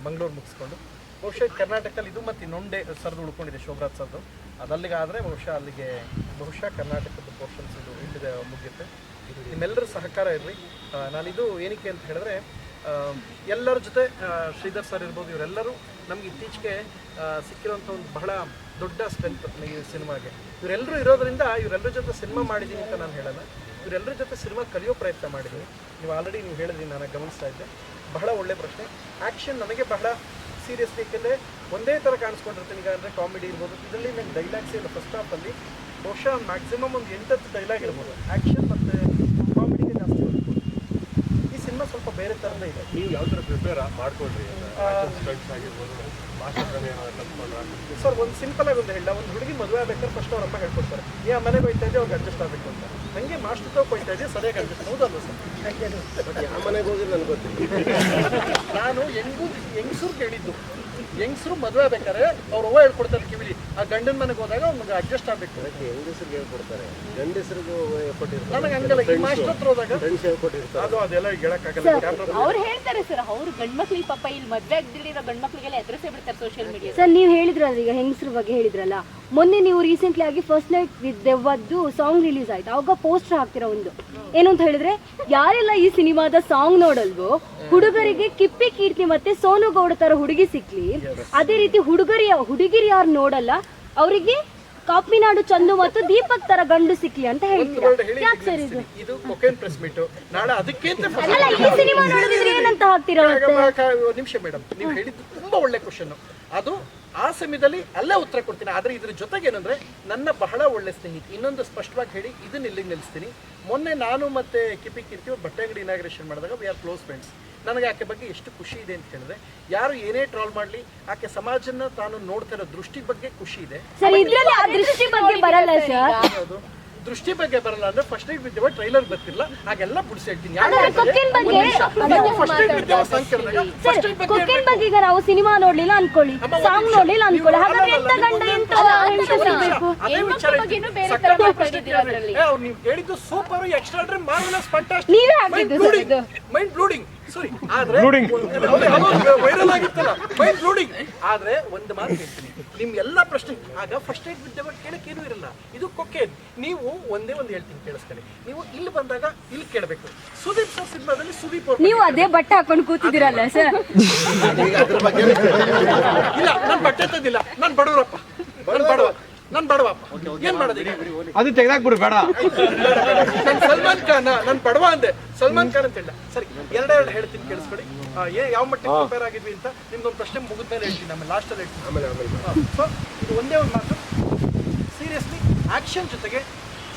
ಮಂಗಳೂರು ಮುಗಿಸ್ಕೊಂಡು. ಬಹುಶಃ ಕರ್ನಾಟಕದಲ್ಲಿ ಇದು ಮತ್ತು ಇನ್ನೊಂದೇ ಸರ್ದು ಉಳ್ಕೊಂಡಿದೆ ಶೋಭರಾಜ್ ಸರ್ದು. ಅದಲ್ಲಿಗೆ ಆದರೆ ಬಹುಶಃ ಅಲ್ಲಿಗೆ, ಬಹುಶಃ ಕರ್ನಾಟಕದ ಪೋರ್ಷನ್ಸ್ ಇದು ಇಲ್ಲಿದೆ ಮುಗಿಯುತ್ತೆ. ನಿಮ್ಮೆಲ್ಲರೂ ಸಹಕಾರ ಇರಲಿ. ನಾನಿದು ಏನಕ್ಕೆ ಅಂತ ಹೇಳಿದ್ರೆ ಎಲ್ಲರ ಜೊತೆ ಶ್ರೀಧರ್ ಸರ್ ಇರ್ಬೋದು, ಇವರೆಲ್ಲರೂ ನಮ್ಗೆ ಇತ್ತೀಚೆಗೆ ಸಿಕ್ಕಿರೋಂಥ ಒಂದು ಬಹಳ ದೊಡ್ಡ ಸ್ಟ್ರೆಂತ್ ಈ ಸಿನಿಮಾಗೆ. ಇವರೆಲ್ಲರೂ ಇರೋದ್ರಿಂದ ಇವರೆಲ್ಲರ ಜೊತೆ ಸಿನಿಮಾ ಮಾಡಿದ್ದೀನಿ ಅಂತ ನಾನು ಹೇಳಲ್ಲ. ಇವರೆಲ್ಲರ ಜೊತೆ ಸಿನಿಮಾ ಕಲಿಯೋ ಪ್ರಯತ್ನ ಮಾಡಿದ್ದೀನಿ. ನೀವು ಆಲ್ರೆಡಿ ನೀವು ಹೇಳಿದ್ರಿ, ನಾನು ಗಮನಿಸ್ತಾ ಇದ್ದೆ. ಬಹಳ ಒಳ್ಳೆ ಪ್ರಶ್ನೆ. ಆ್ಯಕ್ಷನ್ ನನಗೆ ಬಹಳ ಸೀರಿಯಸ್ ಏಕೆಂದರೆ ಒಂದೇ ಥರ ಕಾಣಿಸ್ಕೊಂಡಿರ್ತೀನಿ. ಈಗ ಅಂದರೆ ಕಾಮಿಡಿ ಇರ್ಬೋದು, ಇದರಲ್ಲಿ ನಂಗೆ ಡೈಲಾಗ್ಸ್ ಇಲ್ಲ ಫಸ್ಟ್ ಹಾಫಲ್ಲಿ ಬಹುಶಃ ಮ್ಯಾಕ್ಸಿಮಮ್ ಒಂದು ಎಂಟತ್ತು ಡೈಲಾಗ್ ಇರ್ಬೋದು. ಆ್ಯಕ್ಷನ್ ಮತ್ತು ಕಾಮಿಡಿಗೆ ಜಾಸ್ತಿ ಒತ್ತು ಕೊಡ್ತೀನಿ. ಈ ಸಿನಿಮಾ ಸ್ವಲ್ಪ ಬೇರೆ ಥರದೇ ಇದೆ. ನೀವು ಯಾವ ಥರ ಪ್ರಿಪೇರ್ ಮಾಡ್ಕೊಳ್ರಿ ಸ್ಟಂಟ್ಸ್ ಆಗಿರ್ಬೋದು ಮಾಸ್ಟರ್ ಸರ್ ಒಂದು ಸಿಂಪಲ್ ಆಗಿ ಒಂದು ಹೇಳ. ಒಂದು ಹುಡುಗಿ ಮದುವೆ ಆಗ್ಬೇಕಾದ್ರೆ ಫಸ್ಟ್ ಅವ್ರ ಅಮ್ಮ ಹೇಳ್ಕೊಡ್ತಾರೆ. ಏ ಆ ಮನೆಗೆ ಹೋಗ್ತಾ ಇದ್ದೆ ಅವ್ರಿಗೆ ಅಡ್ಜಸ್ಟ್ ಆಗಬೇಕು ಅಂತ. ಹಂಗೆ ಮಾಸ್ಟರ್ ತಗೋ ಹೋಗ್ತಾ ಇದ್ದೆ ಸರಿಯಾಗಿ ಅಡ್ಜಸ್ಟ್ ಹೌದಲ್ಲ ಸರ್? ಬಟ್ ಯಾವ ಮನೆಗೆ ಹೋಗಿ ನನಗೆ ಗೊತ್ತಿಲ್ಲ. ನಾನು ಹೆಂಗು ಹೆಂಗಸರು ಕೇಳಿದ್ದು. ಹೆಂಗಸರು ಮದುವೆ ಬೇಕಾದ್ರೆ ಅವ್ರ ಅವ್ವ ಹೇಳ್ಕೊಡ್ತಾರೆ ಕಿವಿಲಿ. ಆ ಗಂಡನ ಮನೆಗೆ ಹೋದಾಗ ಅವ್ನಿಗೆ ಅಡ್ಜಸ್ಟ್ ಆಗ್ಬೇಕು. ಅದಕ್ಕೆ ಹೆಂಗಸರಿಗೆ ಹೇಳ್ಕೊಡ್ತಾರೆ? ಗಂಡಸರಿಗೆ ಕೊಟ್ಟಿರ್ತಾರೆ ನನಗೆ ಹಂಗಲ್ಲ. ಈ ಮಾಸ್ಟರ್ ಹತ್ರ ಹೋದಾಗ ಫ್ರೆಂಡ್ಸ್ ಹೇಳ್ಕೊಟ್ಟಿರ್ತಾರೆ. ಅದು ಅದೆಲ್ಲ ಹೇಳಕ್ಕಾಗಲ್ಲ. ಅವ್ರು ಹೇಳ್ತಾರೆ ಸರ್ ಅವ್ರು ಗಂಡ್ಮಕ್ಳಿಗೆ ಪಾಪ ಇಲ್ಲಿ ಮದ್ವೆ ಆಗದಿರೋ ಗಂಡ್ಮಕ್ಳಿಗೆಲ್ಲ ಎದುರಿಸೇ ಬಿಡ್ತಾರೆ ಸೋಶಿಯಲ್ ಮೀಡಿಯಾ ಸರ್ ನೀವು ಹೇಳಿದ್ರಲ್ಲ ಈಗ ಹೆಂಗಸ್ರ ಬಗ್ಗೆ ಹೇಳಿದ್ರಲ್ಲ. ಮೊನ್ನೆ ನೀವು ರೀಸೆಂಟ್ಲಿ ಆಗಿ ಫಸ್ಟ್ ನೈಟ್ ವಿತ್ ದೆವ್ವದ್ದು ಸಾಂಗ್ ರಿಲೀಸ್ ಆಯ್ತು. ಅವಾಗ ಪೋಸ್ಟರ್ ಹಾಕ್ತಿರೋ ಒಂದು? ಏನು ಅಂತ ಹೇಳಿದ್ರೆ ಯಾರೆಲ್ಲ ಈ ಸಿನಿಮಾದ ಸಾಂಗ್ ನೋಡಲ್ವೋ ಹುಡುಗರಿಗೆ ಕಿಪ್ಪಿ ಕೀರ್ತಿ ಮತ್ತೆ ಸೋನು ಗೌಡ ತರ ಹುಡುಗಿ ಸಿಕ್ಲಿ. ಅದೇ ರೀತಿ ಹುಡುಗರಿ ಹುಡುಗಿರಿ ಯಾರು ನೋಡಲ್ಲ ಅವರಿಗೆ ಕಾಪಿನಾಡು ಚಂದು ಮತ್ತು ದೀಪಕ್ ತರ ಗಂಡು ಸಿಕ್ಲಿ ಅಂತ ಹೇಳ್ತೀರಾ? ಯಾಕೆ ಸರ್ ಇದು? ಇದು ಕೊಕೇನ್ ಪ್ರೆಸ್ ಮೀಟು ನಾಳೆ ಅದಕ್ಕೆ ಅಂತ ಅಲ್ಲ ಈ ಸಿನಿಮಾ ನೋಡಿದ್ರೆ ಏನಂತ ಹಾಕ್ತೀರಾ ಮತ್ತೆ? ಒಂದು ನಿಮಿಷ ಮೇಡಮ್ ನೀವು ಹೇಳಿದ್ದು ತುಂಬಾ ಒಳ್ಳೆ ಕ್ವಶನ್ ಅದು ಆ ಸಮಯದಲ್ಲಿ ಅಲ್ಲೇ ಉತ್ತರ ಕೊಡ್ತೀನಿ. ಆದರೆ ಇದ್ರ ಜೊತೆಗೆ ಏನಂದ್ರೆ ನನ್ನ ಬಹಳ ಒಳ್ಳೆ ಸ್ನೇಹಿತ. ಇನ್ನೊಂದು ಸ್ಪಷ್ಟವಾಗಿ ಹೇಳಿ ಇದನ್ನ ಇಲ್ಲಿಗೆ ನಿಲ್ಲಿಸ್ತೀನಿ. ಮೊನ್ನೆ ನಾನು ಮತ್ತೆ ಕಿಪಿ ಕಿರ್ತಿ ಬಟ್ಟೆ ಅಂಗಡಿ ಇನಾಗ್ರೇಷನ್ ಮಾಡಿದಾಗ ವಿ ಆರ್ ಕ್ಲೋಸ್ ಫ್ರೆಂಡ್ಸ್ ನನಗೆ ಆಕೆ ಬಗ್ಗೆ ಎಷ್ಟು ಖುಷಿ ಇದೆ ಅಂತ ಹೇಳಿದ್ರೆ ಯಾರು ಏನೇ ಟ್ರಾಲ್ ಮಾಡಲಿ ಆಕೆ ಸಮಾಜನ ತಾನು ನೋಡ್ತಾ ಇರೋ ದೃಷ್ಟಿ ಬಗ್ಗೆ ಖುಷಿ ಇದೆ. ದೃಷ್ಟಿ ಬಗ್ಗೆ ಬರಲ್ಲ ಅಂದ್ರೆ ಫಸ್ಟ್ ಏಡ್ ವಿದ್ಯವ ಟ್ರೈಲರ್ ಬರ್ತಿಲ್ಲ. ಹಾಗೆಲ್ಲ ಬಿಡಿಸಿ ಹೇಳ್ತೀನಿ. ಬಗ್ಗೆ- ಈಗ ನಾವು ಸಿನಿಮಾ ನೋಡ್ಲಿಲ್ಲ ಅನ್ಕೊಳ್ಳಿ. ಸಾಂಗ್ ನೋಡ್ಲಿಲ್ಲ ಅನ್ಕೊಳ್ಳಿ. ಹಾಗಾದ್ರೆ ಎಂತ ಗಂಡ ಎಂತ ಹೇಳಿದ್ದು ಸೂಪರ್ ಎಕ್ಸ್ಟ್ರಾ ಮಾರ್ವೆಲಸ್ ಫ್ಯಾಂಟಾಸ್ಟಿಕ್ ನೀವೇ ಹಾಕಿದ್ದು ಮೈಂಡ್ ಬ್ಲೂಡಿಂಗ್ ಸಾರಿ ಆದ್ರೆ ವೈರಲ್ ಆಗಿತ್ತಲ್ಲ. ಮೈಂಡ್ ಬ್ಲೂಡಿಂಗ್ ಆದ್ರೆ ಒಂದು ಮಾತು ಹೇಳ್ತೀನಿ. ನಿಮ್ ಎಲ್ಲಾ ಪ್ರಶ್ನೆ ಆಗ ಫಸ್ಟ್ ಏಡ್ ವಿದ್ಯೆ ಕೇಳಕ್ಕೆ ಏನೂ ಇರಲ್ಲ. ಇದು ಕೊಕ್ಕೆ ನೀವು ಒಂದೇ ಒಂದು ಹೇಳ್ತೀನಿ ಕೇಳಿಸ್ಕೊಳ್ಳಿ. ನೀವು ಇಲ್ಲಿ ಬಂದಾಗ ಇಲ್ಲಿ ಕೇಳಬೇಕು. ಸುದೀಪ್ ಸರ್ ಸಿನಿಮಾದಲ್ಲಿ ಸುದೀಪ್ ಅವ್ರ ನೀವು ಅದೇ ಬಟ್ಟೆ ಹಾಕೊಂಡು ಕೂತಿದ್ದೀರಲ್ಲ ಸರ್. ಇಲ್ಲ ನಾನು ಬಟ್ಟೆ ತಂದಿಲ್ಲ ನಾನು ಬಡವರಪ್ಪ. ನಾನು ಬಡವ ನನ್ ಬಡವಪ್ಪ ಏನ್ ಮಾಡೋದು? ಅದು ತೆಗ್ದಾಕ್ಬಿಡು ಬೇಡ. ನಾನು ಸಲ್ಮಾನ್ ಖಾನ್ ನಾನು ಬಡವ ಅಂದೆ. ಸಲ್ಮಾನ್ ಖಾನ್ ಅಂತ ಹೇಳ. ಸರಿ ಎರಡೆರಡು ಹೇಳ್ತೀನಿ ಕೇಳಿಸ್ಕೊಡಿ ಆ, ಏ ಯಾವ ಮಟ್ಟಕ್ಕೆ ಪ್ರಿಪೇರ್ ಆಗಿದ್ವಿ ಅಂತ ನಿಮ್ದೊಂದು ಪ್ರಶ್ನೆ ಮುಗಿದ್ಮೇಲೆ ಹೇಳ್ತೀನಿ ಆಮೇಲೆ ಲಾಸ್ಟಲ್ಲಿ ಹೇಳ್ತೀನಿ. ಆಮೇಲೆ ಆಮೇಲೆ. ಸೊ ಇದು ಒಂದೇ ಒಂದು ಮಾತು. ಸೀರಿಯಸ್ಲಿ ಆಕ್ಷನ್ ಜೊತೆಗೆ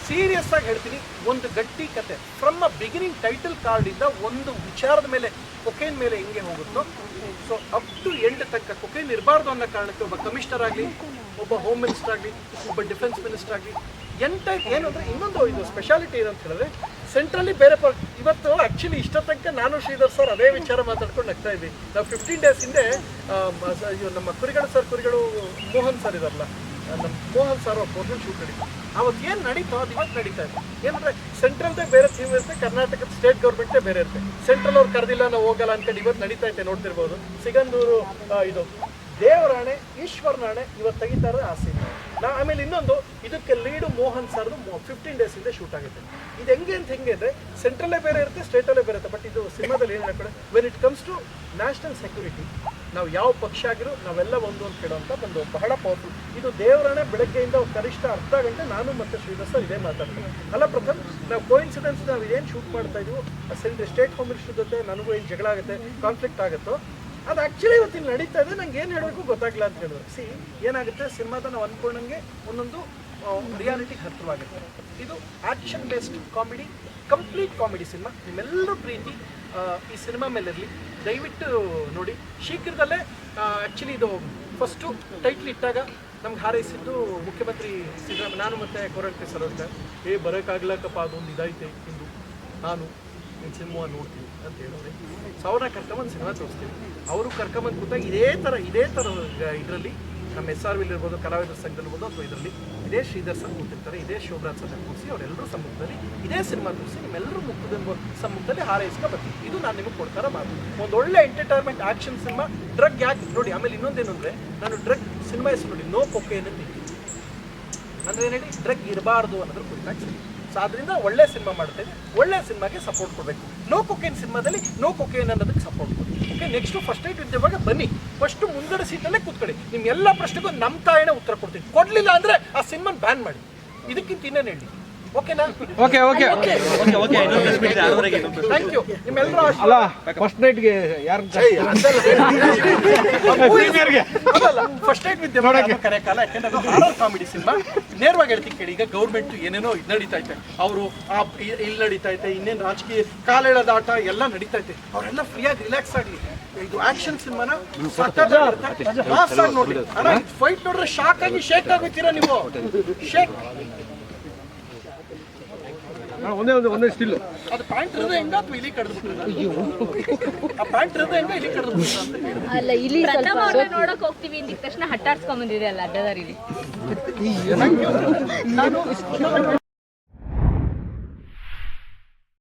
ಸೀರಿಯಸ್ ಆಗಿ ಹೇಳ್ತೀನಿ ಒಂದು ಗಟ್ಟಿ ಕತೆ. ಫ್ರಮ್ ಅ ಬಿಗಿನಿಂಗ್ ಟೈಟಲ್ ಕಾರ್ಡಿಂದ ಒಂದು ವಿಚಾರದ ಮೇಲೆ ಕೊಕೇನ್ ಮೇಲೆ ಹೆಂಗೆ ಹೋಗುತ್ತೋ ಸೊ ಅಪ್ ಟು ಎಂಡ್ ತನಕ ಕೊಕೇನ್ ಇರಬಾರ್ದು ಅನ್ನೋ ಕಾರಣಕ್ಕೆ ಒಬ್ಬ ಕಮಿಷನರ್ ಆಗಲಿ ಒಬ್ಬ ಹೋಮ್ ಮಿನಿಸ್ಟರ್ ಆಗಲಿ ಒಬ್ಬ ಡಿಫೆನ್ಸ್ ಮಿನಿಸ್ಟರ್ ಆಗಲಿ ಟೈಪ್ ಏನು ಅಂದರೆ ಇನ್ನೊಂದು ಇದು ಸ್ಪೆಷಾಲಿಟಿ ಏನಂತ ಅಂತ ಹೇಳಿದ್ರೆ ಸೆಂಟ್ರಲ್ಲಿ ಬೇರೆ ಪರ್ ಇವತ್ತು ಆ್ಯಕ್ಚುಲಿ ಇಷ್ಟ ತನಕ ನಾನು ಶ್ರೀಧರ್ ಸರ್ ಅದೇ ವಿಚಾರ ಮಾತಾಡ್ಕೊಂಡು ನಗ್ತಾ ಇದ್ವಿ. ನಾವು ಫಿಫ್ಟೀನ್ ಡೇಸ್ ಹಿಂದೆ ನಮ್ಮ ಕುರಿಗಳು ಸರ್ ಕುರಿಗಳು ಮೋಹನ್ ಸರ್ ಇದಾರಲ್ಲ ನಮ್ಮ ಮೋಹನ್ ಸರ್ ಅವ್ರ ಶೂಟ್ ನಡೀತು. ಅವತ್ತು ಏನು ನಡೀತೋ ಅದು ಇವತ್ತು ನಡೀತಾ ಇದೆ. ಏನಂದ್ರೆ ಸೆಂಟ್ರಲ್ದೇ ಬೇರೆ ಥೀಮ್ ಇರುತ್ತೆ, ಕರ್ನಾಟಕದ ಸ್ಟೇಟ್ ಗೌರ್ಮೆಂಟೇ ಬೇರೆ ಇರುತ್ತೆ. ಸೆಂಟ್ರಲ್ ಅವ್ರು ಕರೆದಿಲ್ಲ ನಾವು ಹೋಗಲ್ಲ ಅಂತೇಳಿ ಇವತ್ತು ನಡೀತಾ ಇದೆ ನೋಡ್ತಿರ್ಬೋದು. ಸಿಗಂದೂರು ಇದು ದೇವರಾಣೆ, ಈಶ್ವರನಾಣೆ ಇವತ್ತು ತೆಗಿತಾರೆ ಆ ಸಿನಿಮಾ ನಾ ಆಮೇಲೆ ಇನ್ನೊಂದು, ಇದಕ್ಕೆ ಲೀಡು ಮೋಹನ್ ಸರ್ದು ಫಿಫ್ಟೀನ್ ಡೇಸ್ ಹಿಂದೆ ಶೂಟ್ ಆಗುತ್ತೆ ಇದು ಹೆಂಗೆ ಅಂತ ಹೆಂಗೆ ಅಂದರೆ ಸೆಂಟ್ರಲ್ಲೇ ಬೇರೆ ಇರುತ್ತೆ ಸ್ಟೇಟಲ್ಲೇ ಬೇರೆ ಇರುತ್ತೆ ಬಟ್ ಇದು ಸಿನಿಮಾದಲ್ಲಿ ಏನು ಹೇಳ್ತಾರೆ? When it comes to national security ನಾವು ಯಾವ ಪಕ್ಷ ಆಗಿರೋ, ನಾವೆಲ್ಲ ಒಂದು ಅಂತ ಕೇಳುವಂಥ ಒಂದು ಬಹಳ ಪವರ್ಫುಲ್ ಇದು ದೇವರನ್ನ ಬೆಳಗ್ಗೆಯಿಂದ ಕನಿಷ್ಠ ಅರ್ಧ ಗಂಟೆ ನಾನು ಮತ್ತು ಶ್ರೀಧರ್ ಸರ್ ಇದೇ ಮಾತಾಡ್ತೀನಿ. ಅಲ್ಲ ಪ್ರಥಮ್, ನಾವು ಕೋಇನ್ಸಿಡೆನ್ಸ್ ನಾವು ಏನು ಶೂಟ್ ಮಾಡ್ತಾ ಇದೀವೋ? ಸೆಂಟ್ರಿ ಸ್ಟೇಟ್ ಹೋಮ್ ಮಿನಿಸ್ಟರ್ ಜೊತೆ ನನಗೂ ಏನು ಜಗಳ ಆಗುತ್ತೆ ಕಾನ್ಫ್ಲಿಕ್ಟ್ ಆಗುತ್ತೋ ಅದು ಆ್ಯಕ್ಚುಲಿ ಇವತ್ತಿನ ನಡೀತಾ ಇದೆ. ನಂಗೆ ಏನು ಹೇಳಬೇಕು ಗೊತ್ತಾಗಲ್ಲ ಅಂತ ಹೇಳಿದ್ರು ಸಿ ಏನಾಗುತ್ತೆ? ಸಿನಿಮಾದ ನಾವು ಅಂದ್ಕೊಂಡಂಗೆ ಒಂದೊಂದು ರಿಯಾಲಿಟಿಗೆ ಹತ್ತಿರವಾಗುತ್ತೆ. ಇದು action based comedy complete comedy cinema. ನಿಮ್ಮೆಲ್ಲರೂ ಪ್ರೀತಿ ಈ ಸಿನಿಮಾ ಮೇಲಿರಲಿ. ದಯವಿಟ್ಟು ನೋಡಿ. ಶೀಘ್ರದಲ್ಲೇ ಆ್ಯಕ್ಚುಲಿ ಇದು ಫಸ್ಟು ಟೈಟ್ಲ್ ಇಟ್ಟಾಗ ನಮ್ಗೆ ಹಾರೈಸಿದ್ದು ಮುಖ್ಯಮಂತ್ರಿ ಸಿದ್ದರಾಮಯ್ಯ. ನಾನು ಮತ್ತು ಕೋರಂಟಿ ಸರ್ ಅಂತ. ಏ, ಬರೋಕ್ಕಾಗ್ಲಕ್ಕಪ್ಪ, ಅದೊಂದು ಇದೈತೆ ಇಂದು. ನಾನು ಸಿನಿಮಾ ನೋಡ್ತೀನಿ ಅಂತ ಹೇಳಿದ್ರೆ ಸೊ ಅವ್ರನ್ನ ಕರ್ಕೊಂಬಂದು ಸಿನಿಮಾ ಅವರು ಕರ್ಕೊಂಬಂದು ಕೂತಾಗ ಇದೇ ಥರ ಇದೇ ಥರ ಇದರಲ್ಲಿ, ನಮ್ಮ ಎಸ್ ಆರ್ ವಿಲ್ ಇರ್ಬೋದು, ಕಲಾವಿದರ ಸಂಘದಲ್ಲಿರ್ಬೋದು ಅಥವಾ ಇದರಲ್ಲಿ ಇದೇ ಶ್ರೀಧರ್ ಸರ್ ಕೂತಿರ್ತಾರೆ ಇದೇ ಶಿವರಾಜ್ ಸರ್ ಕೂರಿಸಿ ಅವರೆಲ್ಲರೂ ಸಮ್ಮುಖದಲ್ಲಿ ಇದೇ ಸಿನಿಮಾ ತೋರಿಸಿ, ನಿಮ್ಮೆಲ್ಲರೂ ಮುಖದ ಸಮ್ಮುಖದಲ್ಲಿ ಹಾರೈಸ್ಕೊ ಬರ್ತೀವಿ. ಇದು ನಾನು ನಿಮಗೆ ಕೊಡ್ತಾರ ಮಾತು. ಒಂದು ಒಳ್ಳೆ ಎಂಟರ್ಟೈನ್ಮೆಂಟ್ ಆಕ್ಷನ್ ಸಿನಿಮಾ ಡ್ರಗ್ ಯಾಕೆ? ನೋಡಿ, ಆಮೇಲೆ ಇನ್ನೊಂದೇನು ಅಂದರೆ, ನಾನು ಡ್ರಗ್ ಸಿನಿಮಾ ಹೆಸರು ನೋಡಿ, ನೋ ಪೊಕ್ಕೆ ಏನಂತ ಅಂದ್ರೆ ಏನು ಹೇಳಿ ಡ್ರಗ್ ಇರಬಾರ್ದು ಅನ್ನೋದ್ರ ಕುರಿತಾಗಿ ಸೊ ಅದರಿಂದ ಒಳ್ಳೆ ಸಿನಿಮಾ ಮಾಡ್ತೇನೆ ಒಳ್ಳೆ ಸಿನಿಮಾಗೆ ಸಪೋರ್ಟ್ ಕೊಡಬೇಕು. ನೋ ಕೊಕೇನ್ ಸಿನಿಮಾದಲ್ಲಿ ನೋ ಕೊಕೇನ್ ಅನ್ನೋದಕ್ಕೆ ಸಪೋರ್ಟ್ ಕೊಡಿ. ಓಕೆ ನೆಕ್ಸ್ಟ್ ಫಸ್ಟ್ ಏಟ್ ಇದ್ದವಾಗ ಬನ್ನಿ. ಫಸ್ಟ್ ಮುಂದಡೆ ಸೀಟಲ್ಲೇ ಕೂತ್ಕೊಳ್ಳಿ. ನಿಮ್ಮ ಎಲ್ಲ ಪ್ರಶ್ನೆಗೂ ನಮ್ಮ ತಾಯಿನೇ ಉತ್ತರ ಕೊಡ್ತೀನಿ. ಕೊಡಲಿಲ್ಲ ಅಂದರೆ ಆ ಸಿನಿಮಾನ ಬ್ಯಾನ್ ಮಾಡಿ. ಇದಕ್ಕಿಂತ ಇನ್ನೇನು ಹೇಳಿ? ಓಕೆನಾ ಓಕೆ ಓಕೆ ಥ್ಯಾಂಕ್ ಯು ನಿಮ್ಮೆಲ್ಲರೂ ಅಲ್ಲ ಫಸ್ಟ್ ನೈಟ್ಗೆ ಯಾರು ಫಸ್ಟ್ ಏಡ್ ವಿದ್ಯೆ ಕರೆಯಕ್ಕಲ್ಲ ಯಾಕಂದ್ರೆ ಅದು ಹಾರರ್ ಕಾಮಿಡಿ ಸಿನಿಮಾ. ನೇರವಾಗಿ ಹೇಳ್ತೀನಿ ಕೇಳಿ ಈಗ ಗೌರ್ಮೆಂಟ್ ಏನೇನೋ ಇದು ನಡೀತಾ ಐತೆ ಅವರು ಇಲ್ಲಿ ನಡೀತಾ ಐತೆ ಇನ್ನೇನು ರಾಜಕೀಯ ಕಾಲೆಳೆದಾಟ ಎಲ್ಲ ನಡೀತಾ ಐತೆ ಅವರೆಲ್ಲ ಫ್ರೀಯಾಗಿ ರಿಲ್ಯಾಕ್ಸ್ ಆಗಲಿ. ಇದು ಆಕ್ಷನ್ ಸಿನಿಮಾನ ಮಾಸ್ ಆಗಿ ನೋಡಿ. ಫೈಟ್ ನೋಡಿದ್ರೆ ಶಾಕ್ ಆಗಿ ಶೇಕ್ ಆಗುತ್ತೀರಾ ನೀವು? ಶೇಕ್ ಒಂದೇ ಒಂದು ಒಂದೇ ಸ್ಟಿಲ್ ಅದು ಪ್ಯಾಂಟ್ ಇರೋದು ಹೆಂಗ ಅಥವಾ ಇಲ್ಲಿ ಕಡ್ದು ಆ ಪ್ಯಾಂಟ್ ಇರೋದು ಹೆಂಗ ಇಲ್ಲಿ ಕಡ್ದು ಅಂತ ಅಲ್ಲ ಇಲ್ಲಿ ಪ್ರಥಮ ಅವ್ರನ್ನ ನೋಡಕ್ ಹೋಗ್ತೀವಿ ಅಂದಿದ ತಕ್ಷಣ ಹಟ್ಟಾಡ್ಸ್ಕೊಂಡ್ ಬಂದಿದೆ ಅಲ್ಲ ಅಡ್ಡದಾರಿಲಿ. ನಾನು